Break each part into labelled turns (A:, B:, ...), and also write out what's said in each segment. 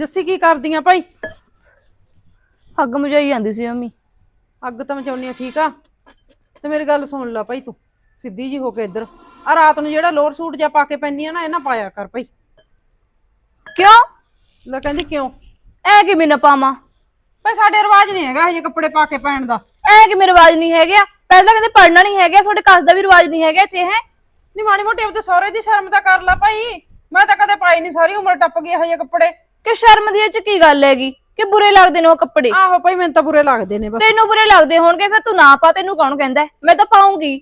A: ਜੱਸੀ ਕੀ ਕਰਦੀਆਂ ਭਾਈ?
B: ਅੱਗ ਮੁਝਾਈ ਜਾਂਦੀ ਸੀ ਮੰਮੀ।
A: ਅੱਗ ਤਾਂ ਮਚਾਉਣੀ ਆ ਠੀਕ ਆ? ਤੇ ਮੇਰੀ ਗੱਲ ਸੁਣ ਲੈ ਭਾਈ ਤੂੰ ਸਿੱਧੀ ਜੀ ਹੋ ਕੇ ਇੱਧਰ। ਆ ਰਾਤ ਨੂੰ ਜਿਹੜਾ ਲੋਅਰ ਸੂਟ ਜਿਹਾ ਪਾ ਕੇ ਪੈਂਦੀ ਆ ਨਾ ਇਹ ਨਾ ਪਾਇਆ ਕਰ ਭਾਈ।
B: ਕਿਉਂ?
A: ਲੈ ਕਹਿੰਦੀ ਕਿਉਂ?
B: ਐ ਕਿਵੇਂ ਨਾ ਪਾਵਾਂ?
A: ਭਾਈ ਸਾਡੇ ਰਿਵਾਜ ਨਹੀਂ ਹੈਗਾ ਇਹ ਜਿਹੇ ਕੱਪੜੇ ਪਾ ਕੇ ਪੈਣ ਦਾ।
B: ਐ ਕਿ ਮੇਰੇ ਰਿਵਾਜ ਨਹੀਂ ਹੈਗਾ ਪਹਿਲਾਂ ਕਹਿੰਦੇ ਪੜਨਾ ਨਹੀਂ ਹੈਗਾ ਤੁਹਾਡੇ ਕਾਸ ਦਾ ਵੀ ਰਿਵਾਜ ਨਹੀਂ ਹੈਗਾ ਇੱਥੇ ਹੈ?
A: ਨਹੀਂ ਮਾੜੀ ਮੋਟੀ ਆਪਦੇ ਸਹੁਰੇ ਦੀ ਸ਼ਰਮ ਤਾਂ ਕਰ ਲੈ ਭਾਈ। ਮੈਂ ਤਾਂ ਕਦੇ ਪਾਈ ਨਹੀਂ ਸਾਰੀ ਉਮਰ ਟੱਪ ਗਈ ਇਹੋ ਜਿਹੇ ਕੱਪੜੇ।
B: ਕਿ ਸ਼ਰਮ ਦੀ ਇਹ ਚ ਕੀ ਗੱਲ ਹੈਗੀ? ਕਿ ਬੁਰੇ ਲੱਗਦੇ ਨੇ ਉਹ ਕੱਪੜੇ?
A: ਆਹੋ ਭਾਈ ਮੈਨੂੰ ਤਾਂ ਬੁਰੇ ਲੱਗਦੇ ਨੇ ਬਸ।
B: ਤੈਨੂੰ ਬੁਰੇ ਲੱਗਦੇ ਹੋਣਗੇ ਫਿਰ ਤੂੰ ਨਾ ਪਾ ਤੈਨੂੰ ਕੌਣ ਕਹਿੰਦਾ? ਹੈ? ਮੈਂ ਤਾਂ ਪਾਉਂਗੀ।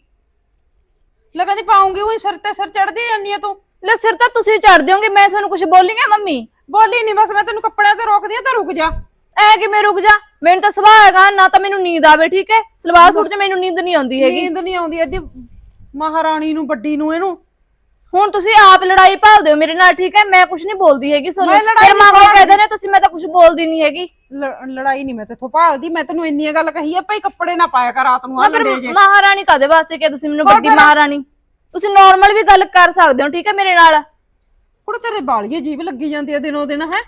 A: ਲੈ ਕਹਿੰਦੀ ਪਾਉਂਗੀ ਉਹੀ ਸਿਰ ਤੇ ਸਿਰ ਚੜਦੀ ਜਾਂਦੀ ਆ ਤੂੰ।
B: ਲੈ ਸਿਰ ਤਾਂ ਤੁਸੀਂ ਚੜ ਦਿਓਗੇ ਮੈਂ ਤੁਹਾਨੂੰ ਕੁਝ ਬੋਲੀਂਗਾ ਮੰਮੀ?
A: ਬੋਲੀ ਨਹੀਂ ਬਸ ਮੈਂ ਤੈਨੂੰ ਕੱਪੜਿਆਂ ਤੇ ਰੋਕਦੀ ਆ ਤਾਂ ਰੁਕ ਜਾ।
B: ਐ ਕਿ ਮੈਂ ਰੁਕ ਜਾ? ਮੈਨੂੰ ਤਾਂ ਸੁਭਾਅ ਹੈਗਾ ਨਾ ਤਾਂ ਮੈਨੂੰ ਨੀਂਦ ਆਵੇ ਠੀਕ ਹੈ? ਸਲਵਾਰ ਸੂਟ 'ਚ ਮੈਨੂੰ ਨੀਂਦ ਨਹੀਂ ਆਉਂਦੀ ਹੈਗੀ।
A: ਨੀਂਦ ਨਹੀਂ ਆਉਂਦੀ ਇਹਦੀ ਮਹਾਰਾਣੀ ਨੂੰ ਵੱਡੀ ਨੂੰ ਇਹਨੂੰ।
B: ਹੁਣ ਤੁਸੀਂ ਆਪ ਲੜਾਈ ਭਾਲਦੇ ਹੋ ਮੇਰੇ ਨਾਲ ਠੀਕ ਹੈ ਮੈਂ ਕੁਝ ਨਹੀਂ ਬੋਲਦੀ ਹੈਗੀ
A: ਮੈਂ ਲੜਾਈ
B: ਫਿਰ
A: ਨਹੀਂ
B: ਕੋਲ ਕਹਿੰਦੇ ਨੇ ਤੁਸੀਂ ਮੈਂ ਤਾਂ ਕੁਝ ਬੋਲਦੀ ਨਹੀਂ ਹੈਗੀ।
A: ਲ- ਲੜਾਈ ਨਹੀਂ ਮੈਂ ਤੇਥੋਂ ਭਾਲਦੀ ਮੈਂ ਤੈਨੂੰ ਇੰਨੀ ਗੱਲ ਕਹੀ ਆ ਭਾਈ ਕੱਪੜੇ ਨਾ ਪਾਇਆ ਕਰ ਰਾਤ ਨੂੰ ਆ
B: ਮੈਂ ਫਿਰ
A: ਲੰਡੇ ਜੇ।
B: ਮਹਾਰਾਣੀ ਕਾਦੇ ਵਾਸਤੇ ਕਿਹਾ ਤੁਸੀਂ ਮੈਨੂੰ
A: ਹੋਰ
B: ਵੱਡੀ
A: ਫਿਰ?
B: ਮਹਾਰਾਣੀ? ਤੁਸੀਂ ਨਾਰਮਲ ਵੀ ਗੱਲ ਕਰ ਸਕਦੇ ਹੋ ਠੀਕ ਹੈ ਮੇਰੇ ਨਾਲ?
A: ਕੁੜੇ ਤੇਰੇ ਬਾਲੀਏ ਜੀਭ ਲੱਗੀ ਜਾਂਦੀ ਆ ਦਿਨੋਂ ਦਿਨ ਹੈ?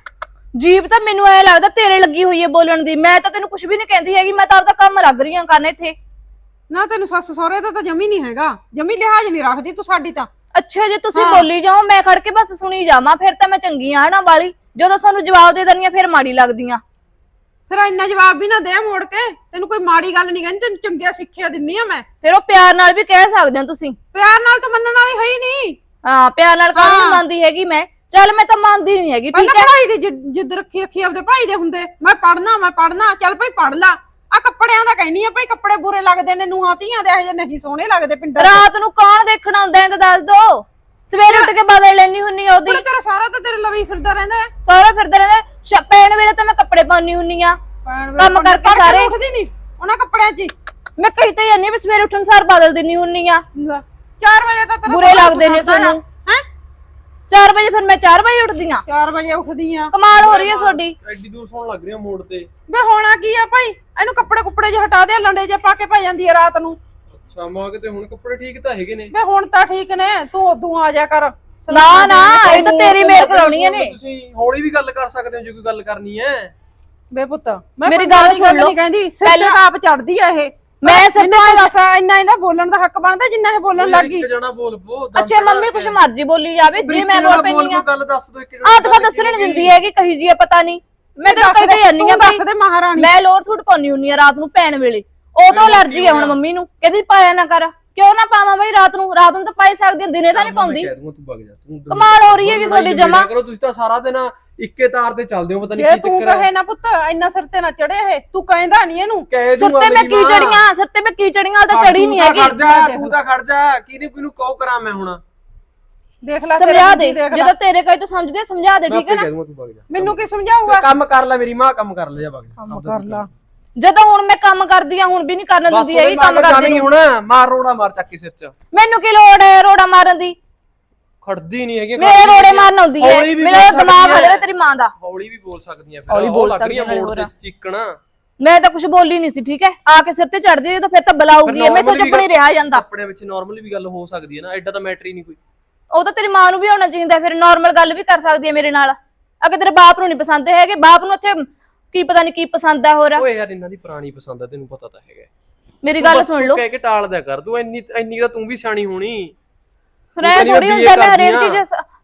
B: ਜੀਬ ਤਾਂ ਮੈਨੂੰ ਐ ਲੱਗਦਾ ਤੇਰੇ ਲੱਗੀ ਹੋਈ ਹੈ ਬੋਲਣ ਦੀ। ਮੈਂ ਤਾਂ ਤੈਨੂੰ ਕੁਝ ਵੀ ਨਹੀਂ ਕਹਿੰਦੀ ਹੈਗੀ ਮੈਂ ਤਾਂ ਆਪਦਾ ਕੰਮ ਲੱਗ ਰਹੀ ਹਾਂ ਕਰਨ ਇੱਥੇ।
A: ਨਾ ਤੈਨੂੰ ਸੱਸ ਸਹੁਰੇ ਦਾ ਤਾਂ ਜਮੀ ਨਹੀਂ ਹੈਗਾ। ਜਮੀ ਲਿਹਾਜ਼ ਨਹੀਂ ਰੱਖਦੀ ਤੂੰ ਸਾਡੀ ਤਾਂ।
B: ਅੱਛਾ ਜੇ ਤੁਸੀਂ
A: ਹਾਂ।
B: ਬੋਲੀ ਜਾਓ ਮੈਂ ਖੜ ਕੇ ਬਸ ਸੁਣੀ ਜਾਵਾਂ ਫਿਰ ਤਾਂ ਮੈਂ ਚੰਗੀ ਆ ਹਨਾ ਵਾਲੀ? ਜਦੋਂ ਸਾਨੂੰ ਜਵਾਬ ਦੇ ਦਿੰਦੀਆਂ ਫਿਰ ਮਾੜੀ ਲੱਗਦੀਆਂ।
A: ਫਿਰ ਇੰਨਾ ਜਵਾਬ ਵੀ ਨਾ ਦੇ ਮੋੜ ਕੇ ਤੈਨੂੰ ਕੋਈ ਮਾੜੀ ਗੱਲ ਨਹੀਂ ਕਹਿੰਦੀ ਤੈਨੂੰ ਚੰਗਿਆ ਸਿੱਖਿਆ ਦਿੰਨੀ ਆ ਮੈਂ।
B: ਫਿਰ ਉਹ ਪਿਆਰ ਨਾਲ ਵੀ ਕਹਿ ਸਕਦੇ ਹੋ ਤੁਸੀਂ।
A: ਪਿਆਰ ਨਾਲ ਤਾਂ ਮੰਨਣ ਵਾਲੀ ਹੈ ਹੀ ਨਹੀਂ
B: ਹਾਂ ਪਿਆਰ ਨਾਲ ਕਾਹਨੂੰ
A: ਹਾਂ।
B: ਮੰਨਦੀ ਹੈਗੀ ਮੈਂ? ਚੱਲ ਮੈਂ ਤਾਂ ਮੰਨਦੀ ਨਹੀਂ ਹੈਗੀ ਠੀਕ ਹੈ?
A: ਪੜ੍ਹਾਈ ਦੀ ਜਿ- ਜਿੱਦ ਰੱਖੀ ਰੱਖੀ ਆਪਦੇ ਭਾਈ ਦੇ ਹੁੰਦੇ। ਮੈਂ ਪੜਨਾ ਮੈਂ ਪੜਨਾ ਚੱਲ ਭਾਈ ਪੜ ਲਾ। ਆ ਕੱਪੜਿਆਂ ਦਾ ਕਹਿਨੀ ਆ ਭਾਈ ਕੱਪੜੇ ਬੁਰੇ ਲੱਗਦੇ ਨੇ ਨੂਹਾਂ ਧੀਆਂ ਦੇ ਇਹੋ ਜਿਹੇ ਨਹੀਂ ਸੋਹਣੇ ਲੱਗਦੇ ਪਿੰਡਾਂ 'ਚ।
B: ਰਾਤ ਨੂੰ ਕੌਣ ਦੇਖਣ ਆਉਂਦਾ ਹੈ ਤਾਂ ਦੱਸ ਦੋ। ਸਵੇਰੇ ਉੱਠ ਕੇ ਬਦਲ ਲੈਣੀ ਹੁੰਨੀ ਆ ਉਹਦੀ।
A: ਤੇਰਾ ਸਾਰਾ ਤਾਂ ਤੇਰੇ ਲਵੀ ਫਿਰਦਾ ਰਹਿੰਦਾ ਹੈ।
B: ਸਾਰਾ ਫਿਰਦਾ ਰਹਿੰਦਾ ਸ਼- ਪੈਣ ਵੇਲੇ ਤਾਂ ਮੈਂ ਕੱਪੜੇ ਪਾਉਣੀ ਹੁੰਨੀ ਆ।
A: ਪੈਣ
B: ਕੰਮ ਕਰਕੇ ਸਾਰੇ-
A: ਉੱਠਦੀ ਨਹੀਂ ਉਹਨਾਂ ਕੱਪੜਿਆਂ 'ਚ ਹੀ।
B: ਮੈਂ ਕਹੀ ਤੇ ਜਾਂਦੀ ਹਾਂ ਵੀ ਸਵੇਰੇ ਉੱਠਣ ਸਾਰ ਬਦਲ ਦਿੰਨੀ ਹੁੰਨੀ ਆ।
A: ਲੈ, ਚਾਰ ਵਜੇ ਤਾਂ ਤੇਰਾ
B: ਬੁਰੇ
A: ਸਾਰਾ
B: ਲੱਗਦੇ ਨੇ
A: ਹੁੰਦਾ
B: ਤੁਹਾਨੂੰ।
A: ਹੈ
B: 4 ਵਜੇ ਫਿਰ ਮੈਂ 4 ਵਜੇ ਉੱਠਦੀ ਆ
A: 4 ਵਜੇ ਉੱਠਦੀ ਆ
B: ਕਮਾਲ ਹੋ ਰਹੀ ਹੈ ਤੁਹਾਡੀ।
C: ਐਡੀ ਦੂਰ ਸੌਣ ਲੱਗ ਰਹੀ ਆ ਮੋੜ ਤੇ।
A: ਵੇ ਹੋਣਾ ਕੀ ਆ ਭਾਈ? ਇਹਨੂੰ ਕੱਪੜੇ ਕੁੱਪੜੇ ਜੇ ਹਟਾ ਦੇ ਲੰਡੇ ਜੇ ਪਾ ਕੇ ਪੈ ਜਾਂਦੀ ਆ ਰਾਤ ਨੂੰ।
C: ਅੱਛਾ ਮਾਂ ਕਿਤੇ ਹੁਣ ਕੱਪੜੇ ਠੀਕ ਤਾਂ ਹੈਗੇ ਨੇ।
A: ਵੇ ਹੁਣ ਤਾਂ ਠੀਕ ਨੇ ਤੂੰ ਉਦੋਂ ਆ ਜਾ ਕਰ।
B: ਨਾ ਨਾ ਇਹ ਤਾਂ ਤੇਰੀ ਮੇਰ ਕਰਾਉਣੀਆਂ ਨੇ।
C: ਤੁਸੀਂ ਹੌਲੀ ਵੀ ਗੱਲ ਕਰ ਸਕਦੇ ਹੋ ਜੇ ਕੋਈ ਗੱਲ ਕਰਨੀ ਹੈ।
A: ਵੇ ਪੁੱਤ ਮੈਂ
B: ਮੇਰੀ ਗੱਲ ਸੁਣ ਲਓ।
A: ਨਹੀਂ ਕਹਿੰਦੀ। ਸਿਰ ਤਾਂ ਆਪ ਚੜਦੀ ਆ ਇਹ।
B: ਮੈਂ
A: ਮੈਨੂੰ ਇਹ ਦੱਸ ਇੰਨਾ ਇਹਨਾਂ ਬੋਲਣ ਦਾ ਹੱਕ ਬਣਦਾ ਜਿੰਨਾ ਇਹ ਬੋਲਣ ਲੱਗ ਗਈ।
C: ਇੱਕ ਜਣਾ ਬੋਲ ਪੋ
B: ਅੱਛਾ ਮੰਮੀ ਕੁਛ ਮਰਜ਼ੀ ਬੋਲੀ ਜਾਵੇ ਜੇ ਮੈਂ ਬੋਲ ਪੈਣੀ ਆ
C: ਗੱਲ ਦੱਸ ਦੋ ਇੱਕ
B: ਆ ਤਾਂ ਦੱਸਣ ਨਹੀਂ ਦਿੰਦੀ ਹੈਗੀ ਕਹੀ ਜੀ ਆ ਪਤਾ ਨਹੀਂ। ਮੈਂ ਤਾਂ ਕਹੀ ਆ
A: ਤੂੰ
B: ਬਈ
A: ਦੱਸ ਦੇ ਮਹਾਰਾਣੀ।
B: ਮੈਂ ਲੋਰ ਸੂਟ ਪਾਉਣੀ ਹੁੰਨੀ ਆ ਰਾਤ ਨੂੰ ਪੈਣ ਵੇਲੇ। ਉਦੋਂ ਅਲਰਜੀ ਆ ਹੁਣ ਮੰਮੀ ਨੂੰ। ਕਹਿੰਦੀ ਪਾਇਆ ਨਾ ਕਰ। ਕਿਉਂ ਨਾ ਪਾਵਾਂ ਬਈ ਰਾਤ ਨੂੰ? ਰਾਤ ਨੂੰ ਤਾਂ ਪਾਈ ਸਕਦੀ ਹਾਂ, ਦਿਨੇ ਤਾਂ ਨਹੀਂ ਪਾਉਂਦੀ।
C: ਕਹਿ ਦੂੰਗਾ ਤੂੰ ਵਗ ਜਾ ਤੂੰ
B: ਕਮਾਲ ਹੋ ਰਹੀ ਹੈਗੀ ਤੁਹਾਡੀ ਜਮਾਂ।
C: ਕਰੋ ਤੁਸੀਂ ਤਾਂ ਸਾਰਾ ਦਿਨ ਇੱਕੇ ਤਾਰ ਤੇ ਚੱਲਦੇ ਹੋ ਪਤਾ ਨਹੀਂ
A: ਜੇ
C: ਕੀ
A: ਤੂੰ
C: ਚੱਕਰ ਹੈ
A: ਕਹੇ ਨਾ ਪੁੱਤ ਇੰਨਾ ਸਿਰ ਤੇ ਨਾ ਚੜੇ ਇਹ ਤੂੰ ਕਹਿੰਦਾ ਨਹੀਂ ਇਹਨੂੰ।
C: ਕਹਿ
B: ਸਿਰ
C: ਦੂੰਗਾ
B: ਤੇ ਮੈਂ
C: ਮੇਰੀ
B: ਕੀ
C: ਮਾਂ।
B: ਚੜੀਆਂ ਸਿਰ ਤੇ ਮੈਂ ਕੀ ਚੜੀਆਂ ਉਹ ਤਾਂ ਚੜੀ ਨਹੀਂ ਹੈਗੀ।
C: ਖੜ ਜਾ ਤੂੰ ਤਾਂ ਖੜ ਜਾ ਕਿਹਨੇ ਕੋਈ ਨੂੰ ਕਹੋ ਕਰਾਂ ਮੈਂ ਹੁਣ?
A: ਦੇਖ ਲੈ
B: ਸਮਝਾ ਦੇ
A: ਦੇਖ ਲੈ
B: ਜਦੋਂ ਤੇਰੇ ਕਹੇ ਤਾਂ ਸਮਝਦੇ ਸਮਝਾ ਦੇ
C: ਮੈਂ
B: ਠੀਕ ਹੈ ਨਾ?
C: ਕਹਿ ਦੂੰਗਾ ਤੂੰ ਵਗ ਜਾ।
A: ਮੈਨੂੰ ਕੀ ਸਮਝਾਊਗਾ?
C: ਕੰਮ ਕਰ ਲੈ ਮੇਰੀ ਮਾਂ ਕੰਮ ਕਰ ਲੈ ਜਾ ਵਗ ਜਾ।
A: ਕੰਮ ਕਰ ਲਾ।
B: ਜਦੋਂ ਹੁਣ ਮੈਂ ਕੰਮ ਕਰਦੀ ਆ ਹੁਣ ਵੀ ਨਹੀਂ ਕਰਨ
C: ਬਸ
B: ਦਿੰਦੀ ਹੈਗੀ ਕੰਮ ਕਰਦੀ ਨੂੰ।
C: ਹੁਣ ਮਾਰ ਰੋੜਾ ਮਾਰ ਚੱਕ ਕੇ ਸਿਰ 'ਚ।
B: ਮੈਨੂੰ ਕੀ ਲੋੜ ਹੈ ਰੋੜਾ ਮਾਰਨ ਦੀ?
C: ਖੜਦੀ ਨਹੀਂ ਹੈਗੀ
B: ਮੇਰੇ ਰੋੜੇ ਮਾਰਨ ਆਉਂਦੀ ਹੈ।
C: ਹੌਲੀ ਵੀ
B: ਮੇਰਾ
C: ਬੋਲ
B: ਦਿਮਾਗ
C: ਸਕਦੀ ਹੈ।
B: ਤੇਰੀ ਮਾਂ ਦਾ।
C: ਹੌਲੀ ਵੀ ਬੋਲ ਸਕਦੀਆਂ ਫਿਰ।
B: ਹੌਲੀ
C: ਉਹ
B: ਬੋਲ
C: ਲੱਗ ਰਹੀ ਆ ਮੋੜ ਤੇ
B: ਹੋਰ।
C: ਚਿੱਕਣਾ।
B: ਮੈਂ ਤਾਂ ਕੁਝ ਬੋਲੀ ਨਹੀਂ ਸੀ ਠੀਕ ਹੈ? ਆ ਕੇ ਸਿਰ ਤੇ ਚੜ ਜਾਈ ਤਾਂ ਫਿਰ ਤਾਂ ਬੁਲਾਊਗੀ ਮੈਂ ਤਾਂ
C: normally
B: ਚੱਪਣੀ ਰਿਹਾ ਜਾਂਦਾ।
C: ਆਪਣੇ ਵਿੱਚ ਨਾਰਮਲੀ ਵੀ ਗੱਲ ਹੋ ਸਕਦੀ ਹੈ ਨਾ ਐਡਾ ਤਾਂ ਮੈਟਰ ਹੀ ਨਹੀਂ ਕੋਈ।
B: ਉਹ ਤਾਂ ਤੇਰੀ ਮਾਂ ਨੂੰ ਵੀ ਹੋਣਾ ਚਾਹੀਦਾ ਫਿਰ ਨਾਰਮਲ ਗੱਲ ਵੀ ਕਰ ਸਕਦੀ ਹੈ ਮੇਰੇ ਨਾਲ। ਅਗਰ ਤੇਰੇ ਬਾਪ ਨੂੰ ਨਹੀਂ ਪਸੰਦ ਹੈਗੇ ਬਾਪ ਨੂੰ ਉੱਥੇ ਕੀ ਪਤਾ ਨਹੀਂ ਕੀ ਪਸੰਦ ਹੈ ਹੋਰ।
C: ਓਏ ਯਾਰ ਇਹਨਾਂ ਦੀ ਪੁਰਾਣੀ ਪਸੰਦ ਆ ਤੈਨੂੰ ਪਤਾ ਤਾਂ ਹੈਗਾ।
B: ਮੇਰੀ ਗੱਲ ਸੁਣ ਲਓ।
C: ਕਹਿ ਕੇ ਟਾਲ ਦਿਆ ਕਰ ਤੂੰ ਇੰਨੀ ਇੰਨੀ ਤਾਂ ਤੂੰ ਵੀ ਸਿਆਣੀ ਹੋਣੀ।
B: ਰਹਿ ਥੋੜੀ ਹੁੰਦਾ ਮੈਂ ਹਰੇਕ। ਚੀਜ਼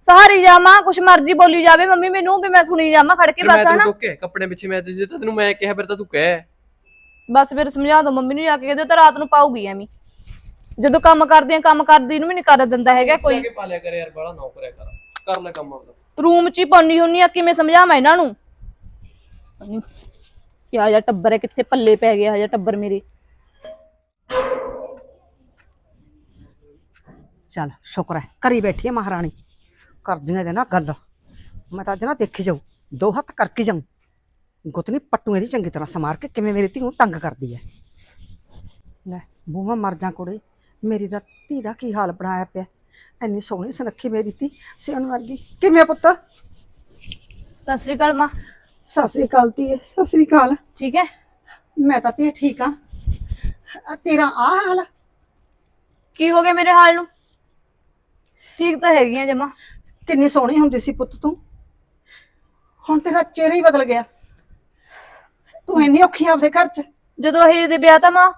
B: ਸਹਾਰੀ ਜਾਵਾਂ ਕੁਛ ਮਰਜ਼ੀ ਬੋਲੀ ਜਾਵੇ ਮੰਮੀ ਮੈਨੂੰ ਵੀ ਮੈਂ ਸੁਣੀ ਜਾਵਾਂ ਖੜ ਕੇ
C: ਮੈਂ
B: ਬਸ
C: ਤੈਨੂੰ
B: ਹਨਾ?
C: ਟੋਕੇ ਕੱਪੜੇ ਪਿੱਛੇ ਮੈਂ ਤੇ ਤੈਨੂੰ ਮੈਂ ਕਿਹਾ ਫਿਰ ਤਾਂ ਤੂੰ ਕਹਿ।
B: ਬਸ ਫਿਰ ਸਮਝਾ ਦੋ ਮੰਮੀ ਨੂੰ ਜਾ ਕੇ ਕਹਦੇ ਤਾਂ ਰਾਤ ਨੂੰ ਪਾਉਗੀ ਐਵੇਂ। ਜਦੋਂ ਕੰਮ ਕਰਦੀ ਆ ਕੰਮ ਕਰਦੀ ਨੂੰ ਵੀ ਨਹੀਂ ਕਰ ਦਿੰਦਾ ਹੈਗਾ ਕੋਈ।
C: ਕੇ ਪਾ ਲਿਆ ਕਰ ਯਾਰ ਬੜਾ ਨਾ ਕਰਿਆ ਕਰ। ਕਰ ਲੈ ਕੰਮ ਆਪਦਾ।
B: ਰੂਮ 'ਚ ਹੀ ਪਾਉਣੀ ਹੁੰਨੀ ਆ ਕਿਵੇਂ ਸਮਝਾਵਾਂ ਇਹਨਾਂ ਨੂੰ? ਕਿਆ ਜਾ ਟੱਬਰ ਹੈ ਕਿੱਥੇ ਪੱਲੇ ਪੈ ਗਿਆ ਹਜਾ ਟੱਬਰ ਮੇਰੇ।
D: ਚੱਲ ਸ਼ੁਕਰ ਹੈ ਘਰੀ ਬੈਠੀ ਹੈ ਮਹਾਰਾਣੀ। ਕਰਦੀਆਂ ਇਹਦੇ ਨਾਲ ਗੱਲ। ਮੈਂ ਤਾਂ ਅੱਜ ਨਾ ਦੇਖੀ ਜਾਊ ਦੋ ਹੱਥ ਕਰਕੇ ਜਾਊ। ਗੁੱਤਨੀ ਪੱਟੂ ਇਹਦੀ ਚੰਗੀ ਤਰ੍ਹਾਂ ਸਮਾਰ ਕੇ ਕਿਵੇਂ ਮੇਰੀ ਧੀ ਨੂੰ ਤੰਗ ਕਰਦੀ ਹੈ ਲੈ ਬੂਮਾ ਮਰ ਜਾ ਕੁੜੇ। ਮੇਰੀ ਦਾ ਧੀ ਦਾ ਕੀ ਹਾਲ ਬਣਾਇਆ ਪਿਆ। ਐਨੀ ਸੋਹਣੀ ਸੁਨੱਖੀ ਮੇਰੀ ਧੀ ਸਿਉਣ ਵਰਗੀ। ਕਿਵੇਂ ਪੁੱਤ?
B: ਸਤਿ ਸ੍ਰੀ ਅਕਾਲ ਮਾਂ।
D: ਸਤਿ ਸ੍ਰੀ ਅਕਾਲ ਧੀਏ ਸਤਿ ਸ੍ਰੀ ਅਕਾਲ।
B: ਠੀਕ ਹੈ
D: ਮੈਂ ਤਾਂ ਧੀ ਠੀਕ ਆ। ਤੇਰਾ ਆ ਹਾਲ?
B: ਕੀ ਹੋ ਗਿਆ ਮੇਰੇ ਹਾਲ ਨੂੰ? ਠੀਕ ਤਾਂ ਹੈਗੀਆਂ ਜਮਾ।
D: ਕਿੰਨੀ ਸੋਹਣੀ ਹੁੰਦੀ ਸੀ ਪੁੱਤ ਤੂੰ। ਹੁਣ ਤੇਰਾ ਚਿਹਰਾ ਹੀ ਬਦਲ ਗਿਆ। ਤੂੰ ਇੰਨੀ ਔਖੀ ਆ ਆਪਦੇ ਘਰ 'ਚ।
B: ਜਦੋਂ ਇਹ ਦੇ ਵਿਆਹ ਤਾਂ ਮਾਂ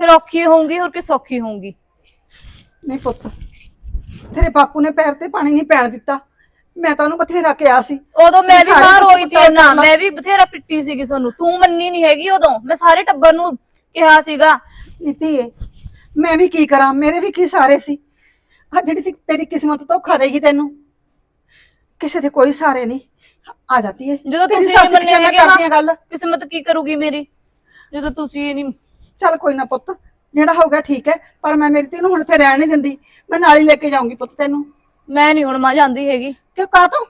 B: ਫਿਰ ਔਖੀ ਹੋਊਗੀ ਹੋਰ ਕਿ ਸੌਖੀ ਹੋਊਗੀ?
D: ਨਹੀਂ ਪੁੱਤ ਤੇਰੇ ਬਾਪੂ ਨੇ ਪੈਰ ਤੇ ਪਾਣੀ ਨਹੀਂ ਪੈਣ ਦਿੱਤਾ। ਮੈਂ ਤਾਂ ਉਹਨੂੰ ਬਥੇਰਾ ਕਿਹਾ ਸੀ
B: ਉਦੋਂ ਮੈਂ ਵੀ
D: ਸਾਰੇ
B: ਬਾਹਰ ਹੋਈ ਤੀ ਨਾ
D: ਨਾਲ।
B: ਮੈਂ ਵੀ ਬਥੇਰਾ ਪਿੱਟੀ ਸੀਗੀ ਤੁਹਾਨੂੰ ਤੂੰ ਮੰਨੀ ਨਹੀਂ ਹੈਗੀ ਉਦੋਂ। ਮੈਂ ਸਾਰੇ ਟੱਬਰ ਨੂੰ ਕਿਹਾ ਸੀਗਾ।
D: ਨੀਤੀ ਏ ਮੈਂ ਵੀ ਕੀ ਕਰਾਂ? ਮੇਰੇ ਵੀ ਕੀ ਸਾਰੇ ਸੀ? ਆ ਜਿਹੜੀ ਤੇ- ਤੇਰੀ ਕਿਸਮਤ ਧੋਖਾ ਦੇਗੀ ਤੈਨੂੰ। ਕਿਸੇ ਦੇ ਕੋਈ ਸਾਰੇ ਨਹੀਂ। ਆ ਜਾਤੀ ਏ।
B: ਜਦੋਂ
D: ਤੇਰੀ
B: ਤੁਸੀਂ
D: ਸੱਸ
B: ਨਹੀਂ ਮੰਨੇ
D: ਕਿਤੇ
B: ਹੈਗੇ
D: ਕਰਦੀ ਆ
B: ਮਾਂ
D: ਗੱਲ।
B: ਕਿਸਮਤ ਕੀ ਕਰੂਗੀ ਮੇਰੀ? ਜਦੋਂ ਤੁਸੀਂ ਨਹੀਂ
D: ਚੱਲ ਕੋਈ ਨਾ ਪੁੱਤ ਜਿਹੜਾ ਹੋਊਗਾ ਠੀਕ ਹੈ ਪਰ ਮੈਂ ਮੇਰੀ ਧੀ ਨੂੰ ਹੁਣ ਇੱਥੇ ਰਹਿਣ ਨਹੀਂ ਦਿੰਦੀ। ਮੈਂ ਨਾਲ ਹੀ ਲੈ ਕੇ ਜਾਊਂਗੀ ਪੁੱਤ ਤੈਨੂੰ।
B: ਮੈਂ ਨਹੀਂ ਹੁਣ ਮਾਂ ਜਾਂਦੀ ਹੈਗੀ।
D: ਕਿਉਂ ਕਾ ਤੂੰ?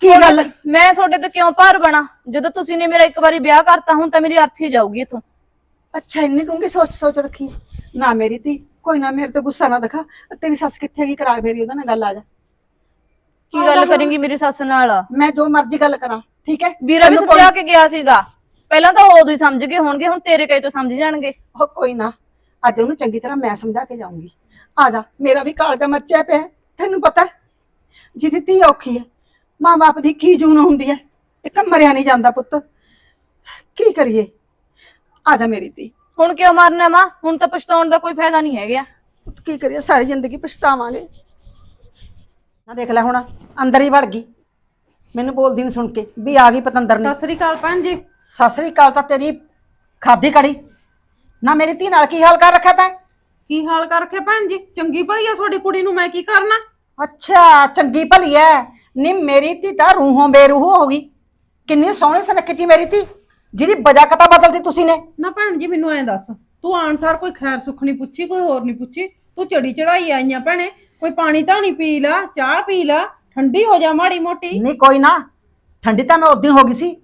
D: ਕੀ ਗੱਲ?
B: ਮੈਂ ਤੁਹਾਡੇ ਤੇ ਕਿਉਂ ਭਾਰ ਬਣਾ? ਜਦੋਂ ਤੁਸੀਂ ਨੇ ਮੇਰਾ ਇੱਕ ਵਾਰੀ ਵਿਆਹ ਕਰਤਾ ਹੁਣ ਤਾਂ ਮੇਰੀ ਅਰਥੀ ਜਾਊਗੀ ਇਥੋਂ।
D: ਅੱਛਾ ਇੰਨੀ ਡੂੰਗੀ ਸੋਚ ਸੋਚ ਰੱਖੀ। ਹੈ। ਨਾ ਮੇਰੀ ਧੀ ਕੋਈ ਨਾ ਮੇਰੇ ਤੇ ਗੁੱਸਾ ਨਾ ਦਿਖਾ। ਤੇਰੀ ਸੱਸ ਕਿੱਥੇ ਗਈ? ਕਰਾ ਮੇਰੀ ਉਹਦੇ ਨਾਲ ਗੱਲ ਆ ਜਾ।
B: ਕੀ ਗੱਲ ਕਰੇਂਗੀ ਮੇਰੀ ਸੱਸ ਨਾਲ।
D: ਮੈਂ ਜੋ ਮਰਜ਼ੀ ਗੱਲ ਕਰਾਂ ਠੀਕ ਹੈ?
B: ਵੀਰਾ ਵੀ ਸਮਝਾ ਕੇ ਗਿਆ ਸੀਗਾ। ਪਹਿਲਾਂ ਤਾਂ ਉਹ ਹੀ ਸਮਝ ਗਏ ਹੋਣਗੇ ਹੁਣ ਤੇਰੇ ਕਹੇ ਤੋਂ ਸਮਝ ਜਾਣਗੇ।
D: ਉਹ ਕੋਈ ਨਾ ਅੱਜ ਉਹਨੂੰ ਚੰਗੀ ਤਰ੍ਹਾਂ ਮੈਂ ਸਮਝਾ ਕੇ ਜਾਊਂਗੀ। ਆ ਜਾ ਮੇਰਾ ਵੀ ਕਾਲਜਾ ਮੱਚਿਆ ਪਿਆ ਤੈਨੂੰ ਪਤਾ ਜਿਹਦੀ ਧੀ ਔਖੀ ਹੈ ਮਾਂ ਬਾਪ ਦੀ ਕੀ ਜੂਨ ਹੁੰਦੀ ਹੈ? ਇੱਕ ਮਰਿਆ ਨਹੀਂ ਜਾਂਦਾ ਪੁੱਤ। ਕੀ ਕਰੀਏ? ਆ ਜਾ ਮੇਰੀ ਧੀ।
B: ਹੁਣ ਕਿਉਂ ਮਰਨਾ ਮਾਂ ਹੁਣ ਤਾਂ ਪਛਤਾਉਣ ਦਾ ਕੋਈ ਫਾਇਦਾ ਨਹੀਂ ਹੈਗਾ।
D: ਪੁੱਤ ਕੀ ਕਰੀਏ? ਸਾਰੀ ਜ਼ਿੰਦਗੀ ਪਛਤਾਵਾਂਗੇ। ਨਾ ਦੇਖ ਲੈ ਹੁਣ ਅੰਦਰ ਹੀ ਵੜ ਗਈ। ਮੈਨੂੰ ਬੋਲਦੀ ਨਹੀਂ ਸੁਣ ਕੇ ਵੀ ਆ ਗਈ ਪਤੰਦਰ ਨੇ।
A: ਸਤਿ ਸ੍ਰੀ ਅਕਾਲ ਭੈਣ ਜੀ।
D: ਸਤਿ ਸ੍ਰੀ ਅਕਾਲ ਤਾਂ ਤੇਰੀ ਖਾਦੀ ਕੜੀ। ਨਾ ਮੇਰੀ ਧੀ ਨਾਲ ਕੀ ਹਾਲ ਕਰ ਰੱਖਿਆ ਤੈਂ?
A: ਕੀ ਹਾਲ ਕਰ ਰੱਖਿਆ ਭੈਣ ਜੀ? ਚੰਗੀ ਭਲੀ ਆ ਤੁਹਾਡੀ ਕੁੜੀ ਨੂੰ ਮੈਂ ਕੀ ਕਰਨਾ?
D: ਅੱਛਾ ਚੰਗੀ ਭਲੀ ਐ। ਨੀ ਮੇਰੀ ਧੀ ਤਾਂ ਰੂਹੋਂ ਬੇਰੂਹ ਹੋ ਗਈ। ਕਿੰਨੀ ਸੋਹਣੀ ਸੁਨੱਖੀ ਧੀ ਮੇਰੀ ਧੀ। ਜਿਹਦੀ ਵਜ੍ਹਾ ਕਤਾ ਬਦਲਦੀ ਤੁਸੀਂ ਨੇ?
A: ਨਾ ਭੈਣ ਜੀ ਮੈਨੂੰ ਐਂ ਦੱਸ। ਤੂੰ ਆਨਸਾਰ ਕੋਈ ਖੈਰ ਸੁੱਖ ਨਹੀਂ ਪੁੱਛੀ ਕੋਈ ਹੋਰ ਨਹੀਂ ਪੁੱਛੀ। ਤੂੰ ਚੜੀ ਚੜਾਈ ਆਈਆਂ ਭੈਣੇ। ਕੋਈ ਪਾਣੀ ਧਾਣੀ ਪੀ ਲਾ ਚਾਹ ਪੀ ਲਾ ਠੰਡੀ ਹੋ ਜਾ ਮਾੜੀ ਮੋਟੀ।
D: ਨਹੀਂ ਕੋਈ ਨਾ। ਠੰਡੀ ਤਾਂ ਮੈਂ ਉਦੋਂ ਹੋ ਗਈ ਸੀ।